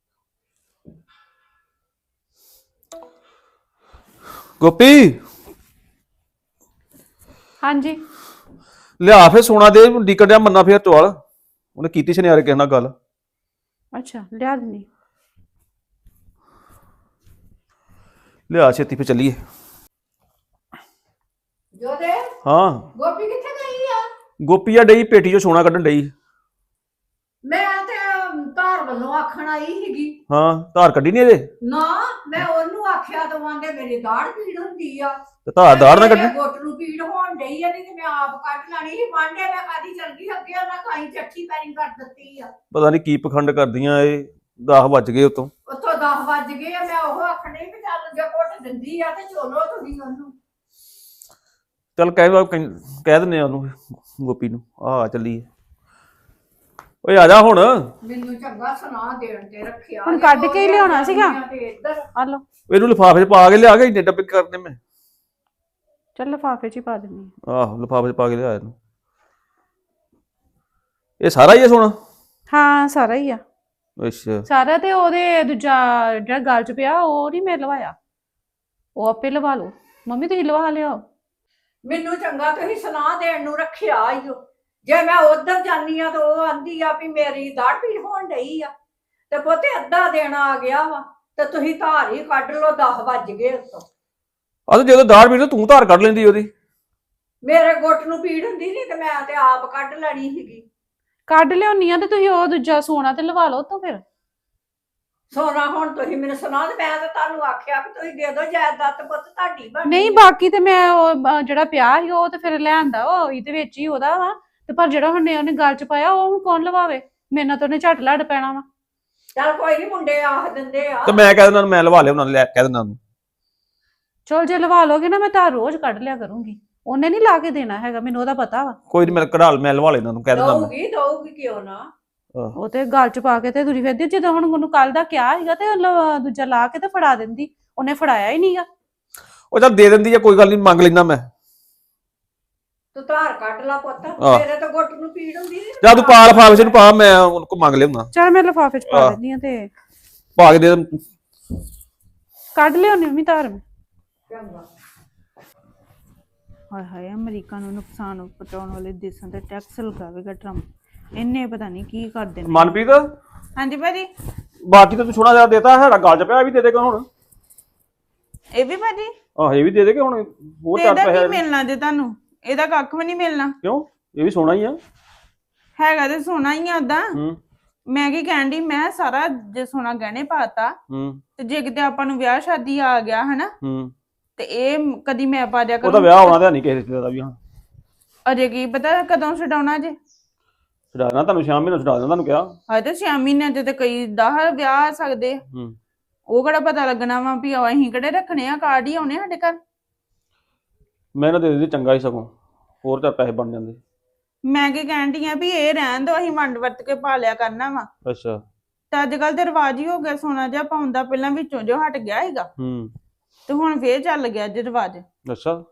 ਗੋਪੀ? ਹਾਂਜੀ। ਲਿਆ ਫੇ ਸੋਨਾ ਦੇ ਡਿੱਕਣ ਡਿਆ ਮੰਨਾ ਫੇਰ ਚਵਾਲ ਉਹਨੇ ਕੀਤੀ ਸੁਨਿਆਰੇ ਕਿਸੇ ਨਾਲ ਗੱਲ। ਅੱਛਾ ਲਿਆ ਦਿੰਦੀ। ਲਿਆ ਛੇਤੀ ਫੇ ਚੱਲੀਏ। ਜੋਦੇ? ਹਾਂ। ਗੋਪੀ ਕਿੱਥੇ ਗਈ ਆ? ਗੋਪੀ ਆ ਡਈ ਪੇਟੀ ਚੋਂ ਸੋਨਾ ਕੱਢਣ ਡਈ। ਮੈਂ ਤੇ ਧਾਰ ਵੱਲੋਂ ਆਖਣ ਆਈ ਸੀਗੀ। ਹਾਂ ਧਾਰ ਕੱਢੀ ਨਹੀਂ ਇਹਦੇ? ਨਾ। ਆਖਿਆ ਤਾਂ ਵਾਂਦੇ ਮੇਰੀ ਦਾੜ ਪੀੜ ਹੁੰਦੀ ਆ। ਤੇ ਧਾਰ ਦਾੜ ਨਾ ਮੇਰੇ ਕੱਢੀ ਗੁੱਟ ਨੂੰ ਪੀੜ ਹੋਣ ਡਈ ਆ ਨਹੀਂ ਤੇ ਮੈਂ ਆਪ ਕੱਢ ਲੈਣੀ ਸੀ। ਵਾਂਡੇ ਮੈਂ ਕਾਦੀ ਚਲ ਗਈ ਅੱਗੇ ਉਹਨਾਂ ਕਾਈ ਚੱਠੀ ਪੈਰਿੰਗ ਕਰ ਦਿੱਤੀ ਆ। ਪਤਾ ਨਹੀਂ ਕੀ ਪਖੰਡ ਕਰਦੀਆਂ ਇਹ 10 ਵੱਜ ਗਏ ਉਤੋਂ। ਉੱਥੋਂ 10 ਵੱਜ ਗਏ ਆ ਮੈਂ ਉਹ ਆਖਣੀ ਵੀ ਚੱਲ ਜੇ ਘੁੱਟ ਦਿੰਦੀ ਆ ਤੇ ਚੋਲੋ ਤੁਸੀਂ ਉਹਨੂੰ। ਚੱਲ ਕਹਿ ਕਹਿ ਦਿੰਨੇ ਆ ਉਹਨੂੰ ਗੋਪੀ ਨੂੰ। ਆ। ਚੱਲੀਏ ਓਏ ਆ ਜਾ ਹੁਣ। ਮੈਨੂੰ ਚੰਗਾ ਸੁਣਾ ਦੇਣ ਤੇ ਰੱਖਿਆ ਹੁਣ ਕੱਢ ਕੇ ਹੀ ਲਿਆਉਣਾ ਸੀਗਾ। ਤੇ ਇੱਧਰ। ਆ ਲਓ। ਇਹਨੂੰ ਲਿਫਾਫੇ 'ਚ ਪਾ ਕੇ ਲਿਆ ਕੇ ਇੰਨੇ ਡੱਬੇ ਕਰਨੇ ਮੈਂ। ਚੱਲ ਲਿਫਾਫੇ 'ਚ ਹੀ ਪਾ ਦਿੰਦੀ ਹਾਂ। ਆਹੋ ਲਿਫਾਫੇ 'ਚ ਪਾ ਕੇ ਲਿਆ ਇਹਨੂੰ। ਇਹ ਸਾਰਾ ਹੀ ਹੈ ਸੋਨਾ? ਹਾਂ ਸਾਰਾ ਹੀ ਆ। ਅੱਛਾ। ਸਾਰਾ ਤੇ ਉਹਦੇ ਦੂਜਾ ਜਿਹੜਾ ਗਲ 'ਚ ਪਿਆ ਉਹ ਨਹੀਂ ਮੈਂ ਲਵਾਇਆ। ਉਹ ਆਪੇ ਲਵਾ ਲਓ। ਮੰਮੀ ਤੁਸੀਂ ਲਵਾ ਲਿਓ। ਮੈਨੂੰ ਚੰਗਾ ਤੁਸੀਂ ਸੁਣਾ ਦੇਣ ਨੂੰ ਰੱਖਿਆ ਈਓ ਜੇ ਮੈਂ ਉਧਰ ਜਾਨੀ ਆ ਤਾਂ ਉਹ ਆਂਦੀ ਆ ਵੀ ਮੇਰੀ ਦਾੜ ਪੀੜ ਹੋਣ ਡਈ ਆ। ਤੇ ਪੁੱਤੇ ਅੱਧਾ ਦੇਣਾ ਆ ਗਿਆ ਵਾ ਤੇ ਤੁਸੀਂ ਧਾਰ ਹੀ ਕੱਢ ਲਓ 10 ਵੱਜ ਗਏ ਉੱਤੋਂ। ਆ ਤੇ ਜਦੋਂ ਦਾੜ ਪੀੜ ਤੂੰ ਧਾਰ ਕੱਢ ਲੈਂਦੀ ਉਹਦੀ। ਮੇਰੇ ਗੁੱਟ ਨੂੰ ਪੀੜ ਹੁੰਦੀ ਨਹੀਂ ਤੇ ਮੈਂ ਤੇ ਆਪ ਕੱਢ ਲੈਣੀ ਸੀਗੀ। ਕੱਢ ਲਿਆਉਣੀ ਆ ਤੇ ਤੁਸੀਂ ਉਹ ਦੂਜਾ ਸੋਨਾ ਤੇ ਲਵਾ ਲਓ ਤਾਂ ਫਿਰ। ਸੋਨਾ ਹੁਣ ਤੁਸੀਂ ਮੈਨੂੰ ਸੁਣਾ ਤੇ ਮੈਂ ਤਾਂ ਤੁਹਾਨੂੰ ਆਖਿਆ ਵੀ ਤੁਸੀਂ ਦੇ ਦਿਓ ਜਾਇਦਾਦ ਤੇ ਪੁੱਤ ਤੁਹਾਡੀ ਬਣ ਨਹੀਂ ਬਾਕੀ ਤੇ ਮੈਂ ਉਹ ਜਿਹੜਾ ਪਿਆ ਸੀ ਉਹ ਤੇ ਫਿਰ ਲਿਆਂਦਾ ਉਹ ਇਹਦੇ ਵਿੱਚ ਹੀ ਉਹਦਾ ਵਾ। ਤੇ ਪਰ ਜਿਹੜਾ ਉਹਨੇ ਉਹਨੇ ਗਲ 'ਚ ਪਾਇਆ ਉਹ ਹੁਣ ਕੌਣ ਲਵਾਵੇ? ਮੇਰੇ ਨਾਲ ਤਾਂ ਉਹਨੇ ਝੱਟ ਲੜ ਪੈਣਾ ਵਾ। ਚੱਲ ਕੋਈ ਨਹੀਂ ਮੁੰਡੇ ਆਖ ਦਿੰਦੇ ਆ। ਤੇ ਮੈਂ ਕਹਿ ਦਿੰਦਾ ਮੈਂ ਲਵਾ ਲਿਆ ਉਹਨਾਂ ਨੂੰ ਲੈ ਕਹਿ ਦਿੰਦਾ ਉਹਨੂੰ। ਚਲ ਜੇ ਲਵਾ ਲੋਗੇ ਨਾ ਮੈਂ ਤਾਂ ਰੋਜ਼ ਕੱਢ ਲਿਆ ਕਰੂੰਗੀ। ਉਹਨੇ ਨਹੀਂ ਲਾ ਕੇ ਦੇਣਾ ਹੈਗਾ ਮੈਨੂੰ ਉਹਦਾ ਪਤਾ ਵਾ। ਕੋਈ ਨਹੀਂ ਮੈਂ ਕਢਾਲ ਮੈਂ ਲਵਾ ਲੈਣਾ ਉਹਨੂੰ ਕਹਿ ਦਿੰਦਾ ਮੈਂ ਦਊਗੀ ਦਊਗੀ ਕਿਉਂ ਨਾ। ਉਹ ਤੇ ਗਲ 'ਚ ਪਾ ਕੇ ਤੇ ਤੁਰੀ ਫਿਰਦੀ ਜਦੋਂ ਹੁਣ ਉਹਨੂੰ ਕੱਲ ਦਾ ਕਿਹਾ ਸੀਗਾ ਤੇ ਉਹ ਲ- ਦੂਜਾ ਲਾ ਕੇ ਤੇ ਫੜਾ ਦਿੰਦੀ। ਉਹਨੇ ਫੜਾਇਆ ਹੀ ਨਹੀਂਗਾ ਉਹ ਚੱਲ ਦੇ ਦਿੰਦੀ ਆ ਕੋਈ ਗੱਲ ਨਹੀਂ ਮੰਗ ਲੈਣਾ ਮੈਂ। ਤੂੰ ਧਾਰ ਕੱਢ ਲਾ ਪੁੱਤ ਆਹ। ਮੇਰੇ ਤਾਂ ਗੁੱਟ ਨੂੰ ਪੀੜ ਹੁੰਦੀ ਨੀ। ਜਾਂ ਤੂੰ ਪਾ ਲਿਫਾਫੇ 'ਚ ਨੂੰ ਪਾ ਮੈਂ ਉਹਨੂੰ ਕੋ ਮੰਗ ਲਿਆਉਣਾ। ਚਲ ਮੈਂ ਲਿਫਾਫੇ 'ਚ ਪਾ ਆਹ। ਦਿੰਦੀ ਆ ਤੇ। ਪਾ ਕੇ ਦੇ ਦੇ। ਕੱਢ ਲਿਆਉਣੀ ਮੰਮੀ ਧਾਰ ਮੈਂ। ਚੰਗਾ। ਹਾਏ ਹਾਏ ਅਮਰੀਕਾ ਨੂੰ ਨੁਕਸਾਨ ਪਹੁੰਚਾਉਣ ਵਾਲੇ ਦੇਸ਼ਾਂ ਤੇ ਟੈਕਸ ਲਗਾਵੇਗਾ ਟਰੰਪ ਇੰਨੇ ਪਤਾ ਨਹੀਂ ਕੀ ਕਰਦੇ ਨੇ। ਮਨਪ੍ਰੀਤ? ਹਾਂਜੀ ਭਾਜੀ। ਬਾਕੀ ਤਾਂ ਤੂੰ ਛੋਣਾ ਜਿਹਾ ਦੇਤਾ ਹੈਗਾ ਗੱਲ 'ਚ ਪਿਆ ਇਹ ਵੀ ਦੇ ਦੇਗਾ ਹੁਣ? ਇਹ ਵੀ ਭਾਜੀ। ਆਹ ਇਹ ਵੀ ਦੇ ਦੇ ਕਿ ਹੁਣ ਹੋਰ ਤੇ ਚਾਰ ਇਹਦਾ ਕੀ ਪੈਸੇ। ਮਿਲਣਾ ਜੇ ਤੁਹਾਨੂੰ? ਇਹਦਾ ਕੱਖ ਵੀ ਨਹੀਂ ਮਿਲਣਾ। ਕਿਉਂ? ਇਹ ਵੀ ਸੋਨਾ ਹੀ ਆ। ਹੈਗਾ ਤੇ ਸੋਨਾ ਹੀ ਆ ਉਦਾਂ ਹੂੰ। ਮੈਂ ਕੀ ਕਹਿਣ ਮੈਂ ਸਾਰਾ ਜੇ ਸੋਨਾ ਗਹਿਣੇ ਪਾਤਾ ਹੂੰ। ਤੇ ਜੇ ਕਿਤੇ ਆਪਾਂ ਨੂੰ ਵਿਆਹ ਸ਼ਾਦੀ ਆ ਗਿਆ ਹਨਾ? ਹੂੰ। ਤੇ ਇਹ ਕਦੀ ਮੈਂ ਪਾ ਦਿਆ ਉਹਦਾ ਵਿਆਹ ਹੋਣਾ ਤਾਂ ਨਹੀਂ ਕਿਸੇ ਦਾ ਵੀ ਹੁਣ ਅਜੇ ਕੀ ਪਤਾ ਕਦੋਂ ਛਡਾਉਣਾ ਜੇ? ਛਡਾਣਾ ਤੁਹਾਨੂੰ ਸ਼ਾਮ ਮਹੀਨੇ ਛਡਾ ਦੇਣਾ ਤੁਹਾਨੂੰ ਕਿਹਾ। ਹਾਏ ਤੇ 6 ਮਹੀਨਿਆਂ ਚ ਤੇ ਕਈ 10 ਵਿਆਹ ਆ ਸਕਦੇ। ਹੂੰ। ਉਹ ਕਿਹੜਾ ਪਤਾ ਲੱਗਣਾ ਵਾ ਵੀ ਅਸੀਂ ਕਿਹੜੇ ਰੱਖਣੇ ਆ ਕਾਰਡ ਹੀ ਆਉਣੇ ਸਾਡੇ ਘਰ। ਮੈਂ ਨਾ ਦੇ ਦੇ ਚੰਗਾ ਹੀ ਸਗੋਂ ਹੋਰ ਤਾਂ ਪੈਸੇ ਬਣ ਜਾਂਦੇ। ਮੈਂ ਕੀ ਕਹਿਣ ਡਈ ਆ ਵੀ ਇਹ ਰਹਿਣ ਦੋ ਅਸੀਂ ਵੰਡ ਵਰਤ ਕੇ ਪਾ ਲਿਆ ਕਰਨਾ ਵਾ। ਅੱਛਾ। ਤੇ ਅੱਜ ਕੱਲ ਤੇ ਰਿਵਾਜ ਹੀ ਹੋ ਗਿਆ ਸੋਨਾ ਜਿਹਾ ਪਾਉਣ ਦਾ ਪਹਿਲਾਂ ਵਿੱਚੋਂ ਜੋ ਹਟ ਗਿਆ ਹੈਗਾ। ਹੂੰ। ਤੇ ਹੁਣ ਫੇਰ ਚੱਲ ਗਿਆ ਜੇ ਰਿਵਾਜ। ਅੱਛਾ।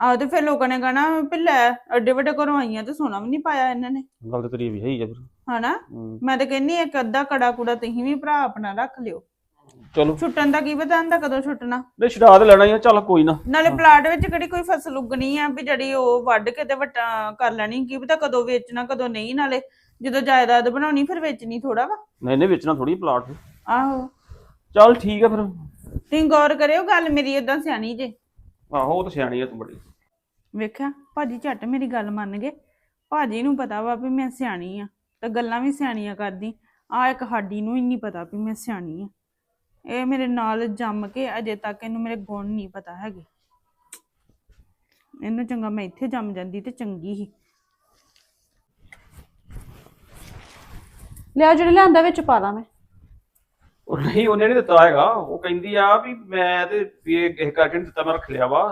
ਆਹ ਤੇ ਫਿਰ ਲੋਕਾਂ ਨੇ ਕਹਣਾ ਵੀ ਲੈ ਐਡੇ ਵੱਡੇ ਘਰੋਂ ਆਈਆਂ ਤੇ ਸੋਨਾ ਵੀ ਨਹੀਂ ਪਾਇਆ ਇਹਨਾਂ ਨੇ। ਗੱਲ ਤਾਂ ਤੇਰੀ ਵੀ ਹੈ ਹੀ ਆ ਫਿਰ। ਹਨਾ? ਹੂੰ। ਮੈਂ ਤਾਂ ਕਹਿੰਨੀ ਇੱਕ ਅੱਧਾ ਕੜਾ ਕੁੜਾ ਤੁਸੀਂ ਵੀ ਭਰਾ ਆਪਣਾ ਰੱਖ ਲਿਓ। ਚਲੋ। ਛੁੱਟਣ ਦਾ ਕੀ ਪਤਾ ਹੁੰਦਾ ਕਦੋਂ ਛੁੱਟਣਾ। ਨਹੀਂ ਛਡਾ ਤੇ ਲੈਣਾ ਹੀ ਆ ਚੱਲ ਕੋਈ ਨਾ। ਨਾਲੇ ਪਲਾਟ ਵਿੱਚ ਕਿਹੜੀ ਕੋਈ ਫਸਲ ਉਗਣੀ ਆ ਵੀ ਜਿਹੜੀ ਉਹ ਵੱਢ ਕੇ ਤੇ ਵੱਟਾ ਕਰ ਲੈਣੀ ਕੀ ਪਤਾ ਕਦੋਂ ਵੇਚਣਾ ਕਦੋਂ ਨਹੀਂ ਨਾਲੇ ਜਦੋਂ ਜਾਇਦਾਦ ਬਣਾਉਣੀ ਫਿਰ ਵੇਚਣੀ ਥੋੜਾ ਵਾ। ਨਹੀਂ ਨਹੀਂ ਵੇਚਣਾ ਥੋੜੀ ਪਲਾਟ। ਆਹੋ। ਚੱਲ ਠੀਕ ਆ ਫਿਰ। ਤੁਸੀਂ ਗੌਰ ਕਰਿਓ ਗੱਲ ਮੇਰੀ ਏਦਾਂ ਸਿਆਣੀ ਜੇ। ਆਹੋ ਉਹ ਤਾਂ ਸਿਆਣੀ ਆ ਤੂੰ ਬੜੀ। ਵੇਖਿਆ ਭਾਜੀ ਝੱਟ ਮੇਰੀ ਗੱਲ ਮੰਨ ਗਏ। ਭਾਜੀ ਨੂੰ ਪਤਾ ਵਾ ਵੀ ਮੈਂ ਸਿਆਣੀ ਆ ਤੇ ਗੱਲਾਂ ਵੀ ਸਿਆਣੀਆਂ ਕਰਦੀ। ਆ ਇੱਕ ਸਾਡੀ ਨੂੰ ਹੀ ਨਹੀਂ ਪਤਾ ਵੀ ਮੈਂ ਸਿਆਣੀ ਆ। ਇਹ ਮੇਰੇ ਨਾਲ ਜੰਮ ਕੇ ਅਜੇ ਤੱਕ ਇਹਨੂੰ ਮੇਰੇ ਗੁਣ ਨਹੀਂ ਪਤਾ ਹੈਗੇ। ਇਹਨੂੰ ਚੰਗਾ ਮੈਂ ਇੱਥੇ ਜੰਮ ਜਾਂਦੀ ਤੇ ਚੰਗੀ ਸੀ ਲਿਆ ਜਿਹੜੇ ਲਿਆਂਦਾ ਵਿੱਚ ਪਾ ਲਾਂ ਮੈਂ। ਉਹ ਨਹੀਂ ਉਹਨੇ ਨਹੀਂ ਦਿੱਤਾ ਹੈਗਾ। ਉਹ ਕਹਿੰਦੀ ਆ ਵੀ ਮੈਂ ਤੇ ਵੀ ਇਹ ਕਰਕੇ ਨਹੀਂ ਦਿੱਤਾ ਮੈਂ ਰੱਖ ਲਿਆ ਵਾ।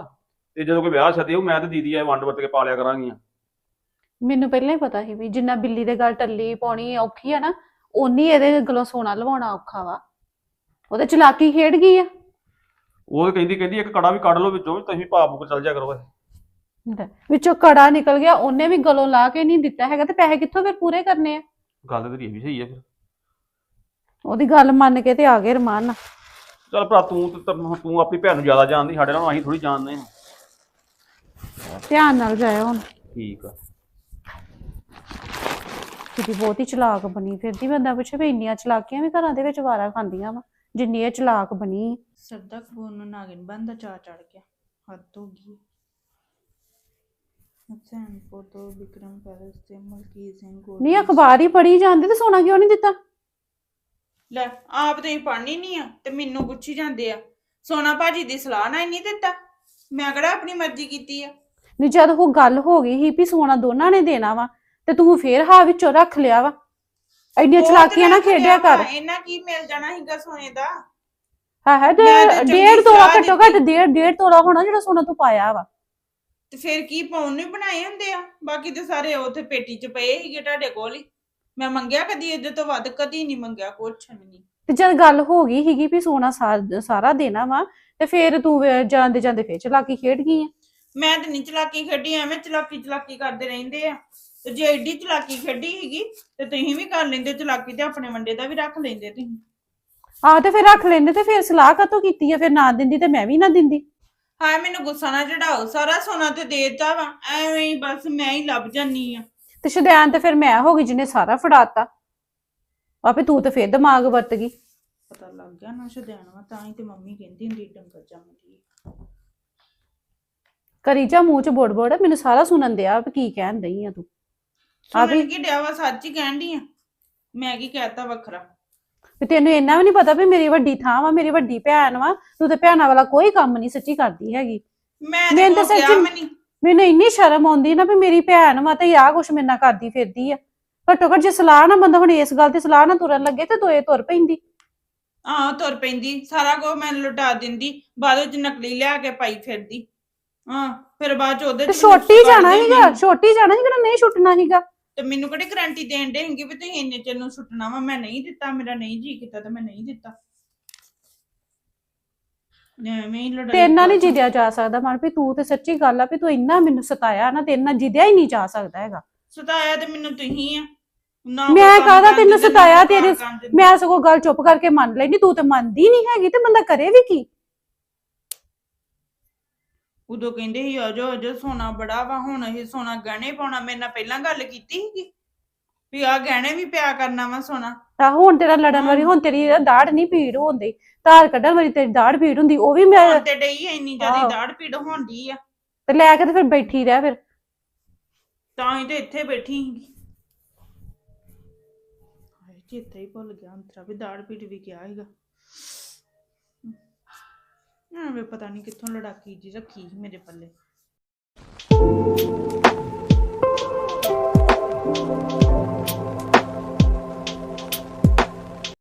ਤੇ ਜਦੋਂ ਕੋਈ ਵਿਆਹ ਸ਼ਾਦੀ ਹੋ ਮੈਂ ਤੇ ਦੀਦੀ ਆ ਵੰਡ ਵਰਤ ਕੇ ਪਾ ਲਿਆ ਕਰਾਂਗੀਆਂ। ਮੈਨੂੰ ਪਹਿਲਾਂ ਹੀ ਪਤਾ ਸੀ ਵੀ ਜਿੰਨਾ ਬਿੱਲੀ ਦੇ ਗੱਲ ਟੱਲੀ ਪਾਉਣੀ ਔਖੀ ਆ ਨਾ ਓਨੀ ਇਹਦੇ ਗਲੋਂ ਸੋਨਾ ਲਵਾਉਣਾ ਔਖਾ ਵਾ। ਉਹਦੇ ਚਲਾਕੀ ਖੇਡ ਗਈ ਆ। ਉਹ ਕਹਿੰਦੀ ਕਹਿੰਦੀ ਇੱਕ ਕੜਾ ਵੀ ਕੱਢ ਲਓ ਵਿੱਚੋਂ ਵੀ ਤੁਸੀਂ ਭਾਪ ਕੋ ਚੱਲ ਜਾ ਕਰੋ ਇਹ। ਲੈ, ਵਿੱਚੋਂ ਕੜਾ ਨਿਕਲ ਗਿਆ ਉਹਨੇ ਵੀ ਗਲੋਂ ਲਾ ਕੇ ਨਹੀਂ ਦਿੱਤਾ ਹੈਗਾ ਤੇ ਪੈਸੇ ਕਿੱਥੋਂ ਫਿਰ ਪੂਰੇ ਕਰਨੇ ਆ? ਗੱਲ ਤੇਰੀ ਇਹ ਵੀ ਸਹੀ ਆ ਫਿਰ। ਉਹਦੀ ਗੱਲ ਮੰਨ ਕੇ ਤੇ ਆ ਗਏ ਰਮਾਨ ਚੱਲ ਭਰਾ ਤੂੰ ਤੇ ਤੈਨੂੰ- ਤੂੰ ਆਪਣੀ ਭੈਣ ਨੂੰ ਜ਼ਿਆਦਾ ਜਾਣਦੀ ਸਾਡੇ ਨਾਲੋਂ ਅਸੀਂ ਥੋੜੀ ਜਾਣਦੇ ਹਾਂ। ਧਿਆਨ ਨਾਲ ਜਾਇਓ ਹੁਣ। ਠੀਕ ਆ। ਕਿਤੇ ਬਹੁਤ ਹੀ ਚਲਾਕ ਬਣੀ ਫਿਰਦੀ ਬੰਦਾ ਪੁੱਛੇ ਵੀ ਇੰਨੀਆਂ ਚਲਾਕੀਆਂ ਵੀ ਘਰਾਂ ਦੇ ਵਿੱਚ ਵਾਰਾ ਖਾਂਦੀਆਂ ਵਾ। ਜਿੰਨੀ ਇਹ ਚਲਾਕ ਬਣੀ। ਸਰਦਾ ਖਬਰ ਨੂੰ ਨਾਗਿਨ ਬੰਦਾ ਚਾ ਚੜ ਗਿਆ। ਹੱਦ ਹੋ ਗਈ। ਹਸੈਨਪੁਰ ਤੋਂ ਵਿਕਰਮ ਪੈਲਸ ਤੇ ਮਲਕੀਤ ਸਿੰਘ ਗੋਲ ਨਹੀਂ ਅਖਬਾਰ ਹੀ ਪੜੀ ਜਾਂਦੀ ਤੇ ਸੋਨਾ ਕਿਉਂ ਨਹੀਂ ਦਿੱਤਾ? ਲੈ ਆਪ ਤੇ ਪੜ੍ਹਨੀ ਨਹੀਂ ਆ ਤੇ ਮੈਨੂੰ ਪੁੱਛੀ ਜਾਂਦੇ ਆ। ਸੋਨਾ ਭਾਜੀ ਦੀ ਸਲਾਹ ਨਾਲ ਹੀ ਨਹੀਂ ਦਿੱਤਾ। ਮੈਂ ਕਿਹੜਾ ਆਪਣੀ ਮਰਜ਼ੀ ਕੀਤੀ ਆ? ਨਹੀਂ ਜਦ ਉਹ ਗੱਲ ਹੋ ਗਈ ਸੀ ਵੀ ਸੋਨਾ ਦੋਨਾਂ ਨੇ ਦੇਣਾ ਵਾ ਤੇ ਤੂੰ ਫੇਰ ਹਾਂ ਵਿੱਚੋਂ ਰੱਖ ਲਿਆ ਵਾ। ਐਡੀਆਂ ਚਲਾਕੀਆਂ ਨਾ ਖੇਡਿਆ ਕਰ। ਇਹਨਾਂ ਕੀ ਮਿਲ ਜਾਣਾ ਸੀਗਾ ਸੋਨੇ ਦਾ? ਹਾਂ ਹੈ ਤੇ ਮੈਂ ਤਾਂ ਚੰਗੀ ਡੇਢ ਤੋਲਾ ਸਲਾਹ ਘੱਟੋ ਘੱਟ ਡੇਢ ਡੇਢ ਤੋਲਾ ਹੋਣਾ ਜਿਹੜਾ ਸੋਨਾ ਤੂੰ ਪਾਇਆ ਵਾ। ਤੇ ਫਿਰ ਕੀ ਪਾਉਣ ਨੂੰ ਹੀ ਬਣਾਏ ਹੁੰਦੇ ਆ? ਬਾਕੀ ਤੇ ਸਾਰੇ ਉੱਥੇ ਪੇਟੀ 'ਚ ਪਏ ਸੀਗੇ ਤੁਹਾਡੇ ਕੋਲ ਹੀ। ਮੈਂ ਮੰਗਿਆ ਕਦੀ ਇਹਦੇ ਤੋਂ ਵੱਧ ਕਦੀ ਨਹੀਂ ਮੰਗਿਆ ਕੁਛ ਵੀ ਨਹੀਂ। ਤੇ ਜਦ ਗੱਲ ਹੋ ਗਈ ਸੀਗੀ ਵੀ ਸੋਨਾ ਸਾਰਾ ਦੇਣਾ ਵਾ ਤੇ ਫੇਰ ਤੂੰ ਵੇ- ਜਾਂਦੇ ਜਾਂਦੇ ਫੇਰ ਚਲਾਕੀ ਖੇਡ ਗਈ ਆ। ਮੈਂ ਤੇ ਨਹੀਂ ਚਲਾਕੀ ਖੇਡੀ ਐਵੇਂ ਚਲਾਕੀ ਚਲਾਕੀ ਕਰਦੇ ਰਹਿੰਦੇ ਆ। ਤੇ ਜੇ ਐਡੀ ਚਲਾਕੀ ਖੇਡੀ ਸੀਗੀ ਤੇ ਤੁਸੀਂ ਵੀ ਕਰ ਲੈਂਦੇ ਚਲਾਕੀ ਤੇ ਆਪਣੇ ਵੰਡੇ ਦਾ ਵੀ ਰੱਖ ਲੈਂਦੇ ਤੁਸੀਂ। ਆਹ ਤੇ ਫਿਰ ਰੱਖ ਲੈਂਦੇ ਤੇ ਫਿਰ ਸਲਾਹ ਕਾਤੋਂ ਕੀਤੀ ਆ? ਫਿਰ ਨਾ ਦਿੰਦੀ ਤੇ ਮੈਂ ਵੀ ਨਾ ਦਿੰਦੀ। ਹਾਂ ਮੈਨੂੰ ਗੁੱਸਾ ਨਾ ਚੜਾਓ ਸਾਰਾ ਸੋਨਾ ਤੇ ਦੇਤਾ ਵਾ। ਐਵੇਂ ਹੀ ਬਸ ਮੈਂ ਹੀ ਲੱਭ ਜਾਨੀ ਆ। ਤੇ ਸ਼ੁਦੈਨ ਤੇ ਫਿਰ ਮੈਂ ਹੋ ਗਈ ਜਿਹਨੇ ਸਾਰਾ ਫੜਾਤਾ। ਆਪੇ ਤੂੰ ਤੇ ਫਿਰ ਦਿਮਾਗ ਵਰਤ ਗਈ। ਪਤਾ ਲੱਗ ਗਿਆ ਨਾ ਸ਼ਦੈਣ ਵਾ ਤਾਂ ਹੀ ਤੇ ਮੰਮੀ ਕਹਿੰਦੀ ਹੁੰਦੀ ਡੰਗਰ ਜੰਮਦੀ ਕਰੀ ਜਾ ਮੂੰਹ ਚ ਬੋੜ ਬੋੜ ਮੈਨੂੰ ਸਾਰਾ ਸੁਣਨ ਦਿਆ ਵੀ ਕੀ ਕਹਿਣ ਦਈ ਆ ਤੂੰ। ਆ ਵੀ- ਕੀ ਡਿਆ ਵਾ ਸੱਚ ਹੀ ਕਹਿਣ ਡਈ ਆ। ਮੈਂ ਕੀ ਕਹਿਤਾ ਵੱਖਰਾ। ਵੀ ਤੈਨੂੰ ਇੰਨਾ ਵੀ ਨਹੀਂ ਪਤਾ ਵੀ ਮੇਰੀ ਵੱਡੀ ਥਾਂ ਵਾ ਮੇਰੀ ਵੱਡੀ ਭੈਣ ਵਾ। ਤੂੰ ਤੇ ਭੈਣਾਂ ਵਾਲਾ ਕੋਈ ਕੰਮ ਨਹੀਂ ਸੱਚੀ ਕਰਦੀ ਹੈਗੀ। ਮੈਂ ਤੇ ਮੈਨੂੰ ਤਾਂ ਕੋ ਕਿਹਾ ਸੱਚੀ- ਮੈਂ ਨਹੀਂ ਮੈਨੂੰ ਇੰਨੀ ਸ਼ਰਮ ਆਉਂਦੀ ਨਾ ਵੀ ਮੇਰੀ ਭੈਣ ਵਾ ਤੇ ਆਹ ਕੁਛ ਮੇਰੇ ਨਾਲ ਕਰਦੀ ਫਿਰਦੀ ਆ। ਘੱਟੋ ਘੱਟ ਜੇ ਸਲਾਹ ਨਾ ਬੰਦਾ ਹੁਣ ਇਸ ਗੱਲ ਤੇ ਸਲਾਹ ਨਾ ਤੁਰਨ ਲੱਗੇ ਤੇ ਦੋਏ ਤੁਰ ਪੈਂਦੀ। ਆਹ ਤੁਰ ਪੈਂਦੀ। ਸਾਰਾ ਕੁਝ ਮੈਂ ਲੁਟਾ ਦਿੰਦੀ। ਬਾਅਦ ਵਿੱਚ ਨਕਲੀ ਲਿਆ ਕੇ ਪਾਈ ਫਿਰਦੀ। ਹਾਂ ਫਿਰ ਬਾਅਦ ਚ ਉਹਦੇ ਤੇ ਛੋਟੀ ਜਾਣਾ ਸੀਗਾ ਮੈਨੂੰ। ਛੋਟੀ ਜਾਣਾ ਸੀ ਕਿਹੜਾ ਨਹੀਂ ਛੁੱਟਣਾ ਸੀਗਾ? ਤੇ ਮੈਨੂੰ ਕਿਹੜੀ ਗਾਰੰਟੀ ਦੇਣ ਦੇ ਹੈਗੇ ਵੀ ਤੁਸੀਂ ਇੰਨੇ ਚਿਰ ਨੂੰ ਸੁੱਟਣਾ ਵਾ? ਮੈਂ ਨਹੀਂ ਦਿੱਤਾ ਮੇਰਾ ਨਹੀਂ ਜੀ ਕੀਤਾ ਤੇ ਮੈਂ ਨਹੀਂ ਦਿੱਤਾ। ਐਵੇਂ ਹੀ ਲੜਾਈ ਤੇ ਇੰਨਾ ਨਹੀਂ। ਜਿੱਦਿਆ ਜਾ ਸਕਦਾ ਮਨ ਵੀ ਤੂੰ ਤੇ ਸੱਚੀ ਗੱਲ ਆ ਵੀ ਤੂੰ ਇੰਨਾ ਮੈਨੂੰ ਸਤਾਇਆ ਨਾ ਤੇ ਇੰਨਾ ਜਿੱਦਿਆ ਹੀ ਨਹੀਂ ਜਾ ਸਕਦਾ ਹੈਗਾ। ਸਤਾਇਆ ਤੇ ਮੈਨੂੰ ਤੁਸੀਂ ਆ। ਨਾ ਮੈਂ ਕੰਮ ਕਾਹਦਾ ਕਰਨ ਤੈਨੂੰ ਦਿੰਦੇ, ਨਾ ਸਤਾਇਆ ਤੇਰੇ- ਕੰਮ ਦਿੰਦੇ। ਮੈਂ ਸਗੋਂ ਗੱਲ ਚੁੱਪ ਕਰਕੇ ਮੰਨ ਲੈਣੀ ਤੂੰ ਤੇ ਮੰਨਦੀ ਨਹੀਂ ਹੈਗੀ ਤੇ ਬੰਦਾ ਕਰੇ ਵੀ ਕੀ? ਉਦੋਂ ਕਹਿੰਦੇ ਸੀ ਆਜੋ ਆਜੋ ਸੋਨਾ ਬੜਾ ਵਾ ਹੁਣ ਇਹ ਸੋਨਾ ਗਹਿਣੇ ਪਾਉਣਾ। ਮੇਰੇ ਨਾਲ ਪਹਿਲਾਂ ਗੱਲ ਕੀਤੀ ਸੀਗੀ ਵੀ ਆ ਗਹਿਣੇ ਵੀ ਪਿਆ ਕਰਨਾ ਵਾ ਸੋਨਾ। ਤਾਂ ਹੁਣ ਤੇਰਾ ਲੜਨ ਵਾਲੀ ਹੁਣ ਤੇਰੀ ਦਾੜ ਨਹੀਂ ਪੀੜ ਹੁੰਦੀ। ਧਾਰ ਕੱਢਣ ਵਾਲੀ ਤੇਰੀ ਦਾੜ ਪੀੜ ਹੁੰਦੀ ਉਹ ਵੀ ਮੈਂ ਹੁਣ ਤੇ ਡਈ ਆ, ਇੰਨੀ ਜ਼ਿਆਦਾ ਆਹੋ। ਦਾੜ ਪੀੜ ਹੁੰਦੀ ਆ। ਤੇ ਲੈ ਕੇ ਤੇ ਫਿਰ ਬੈਠੀ ਰਹਿ ਫਿਰ। ਤਾਂ ਹੀ ਤੇ ਇੱਥੇ ਬੈਠੀ ਸੀਗੀ। ਹਾਏ ਚੇਤਾ ਹੀ ਭੁੱਲ ਗਿਆ ਅੰਤਰਾ ਵੀ ਦਾੜ ਪੀੜ ਵੀ ਗਿਆ ਹੈਗਾ। ਐਵੇਂ ਪਤਾ ਨਹੀਂ ਕਿੱਥੋਂ ਲੜਾਕੀ ਜੀ ਰੱਖੀ ਸੀ ਮੇਰੇ ਪੱਲੇ।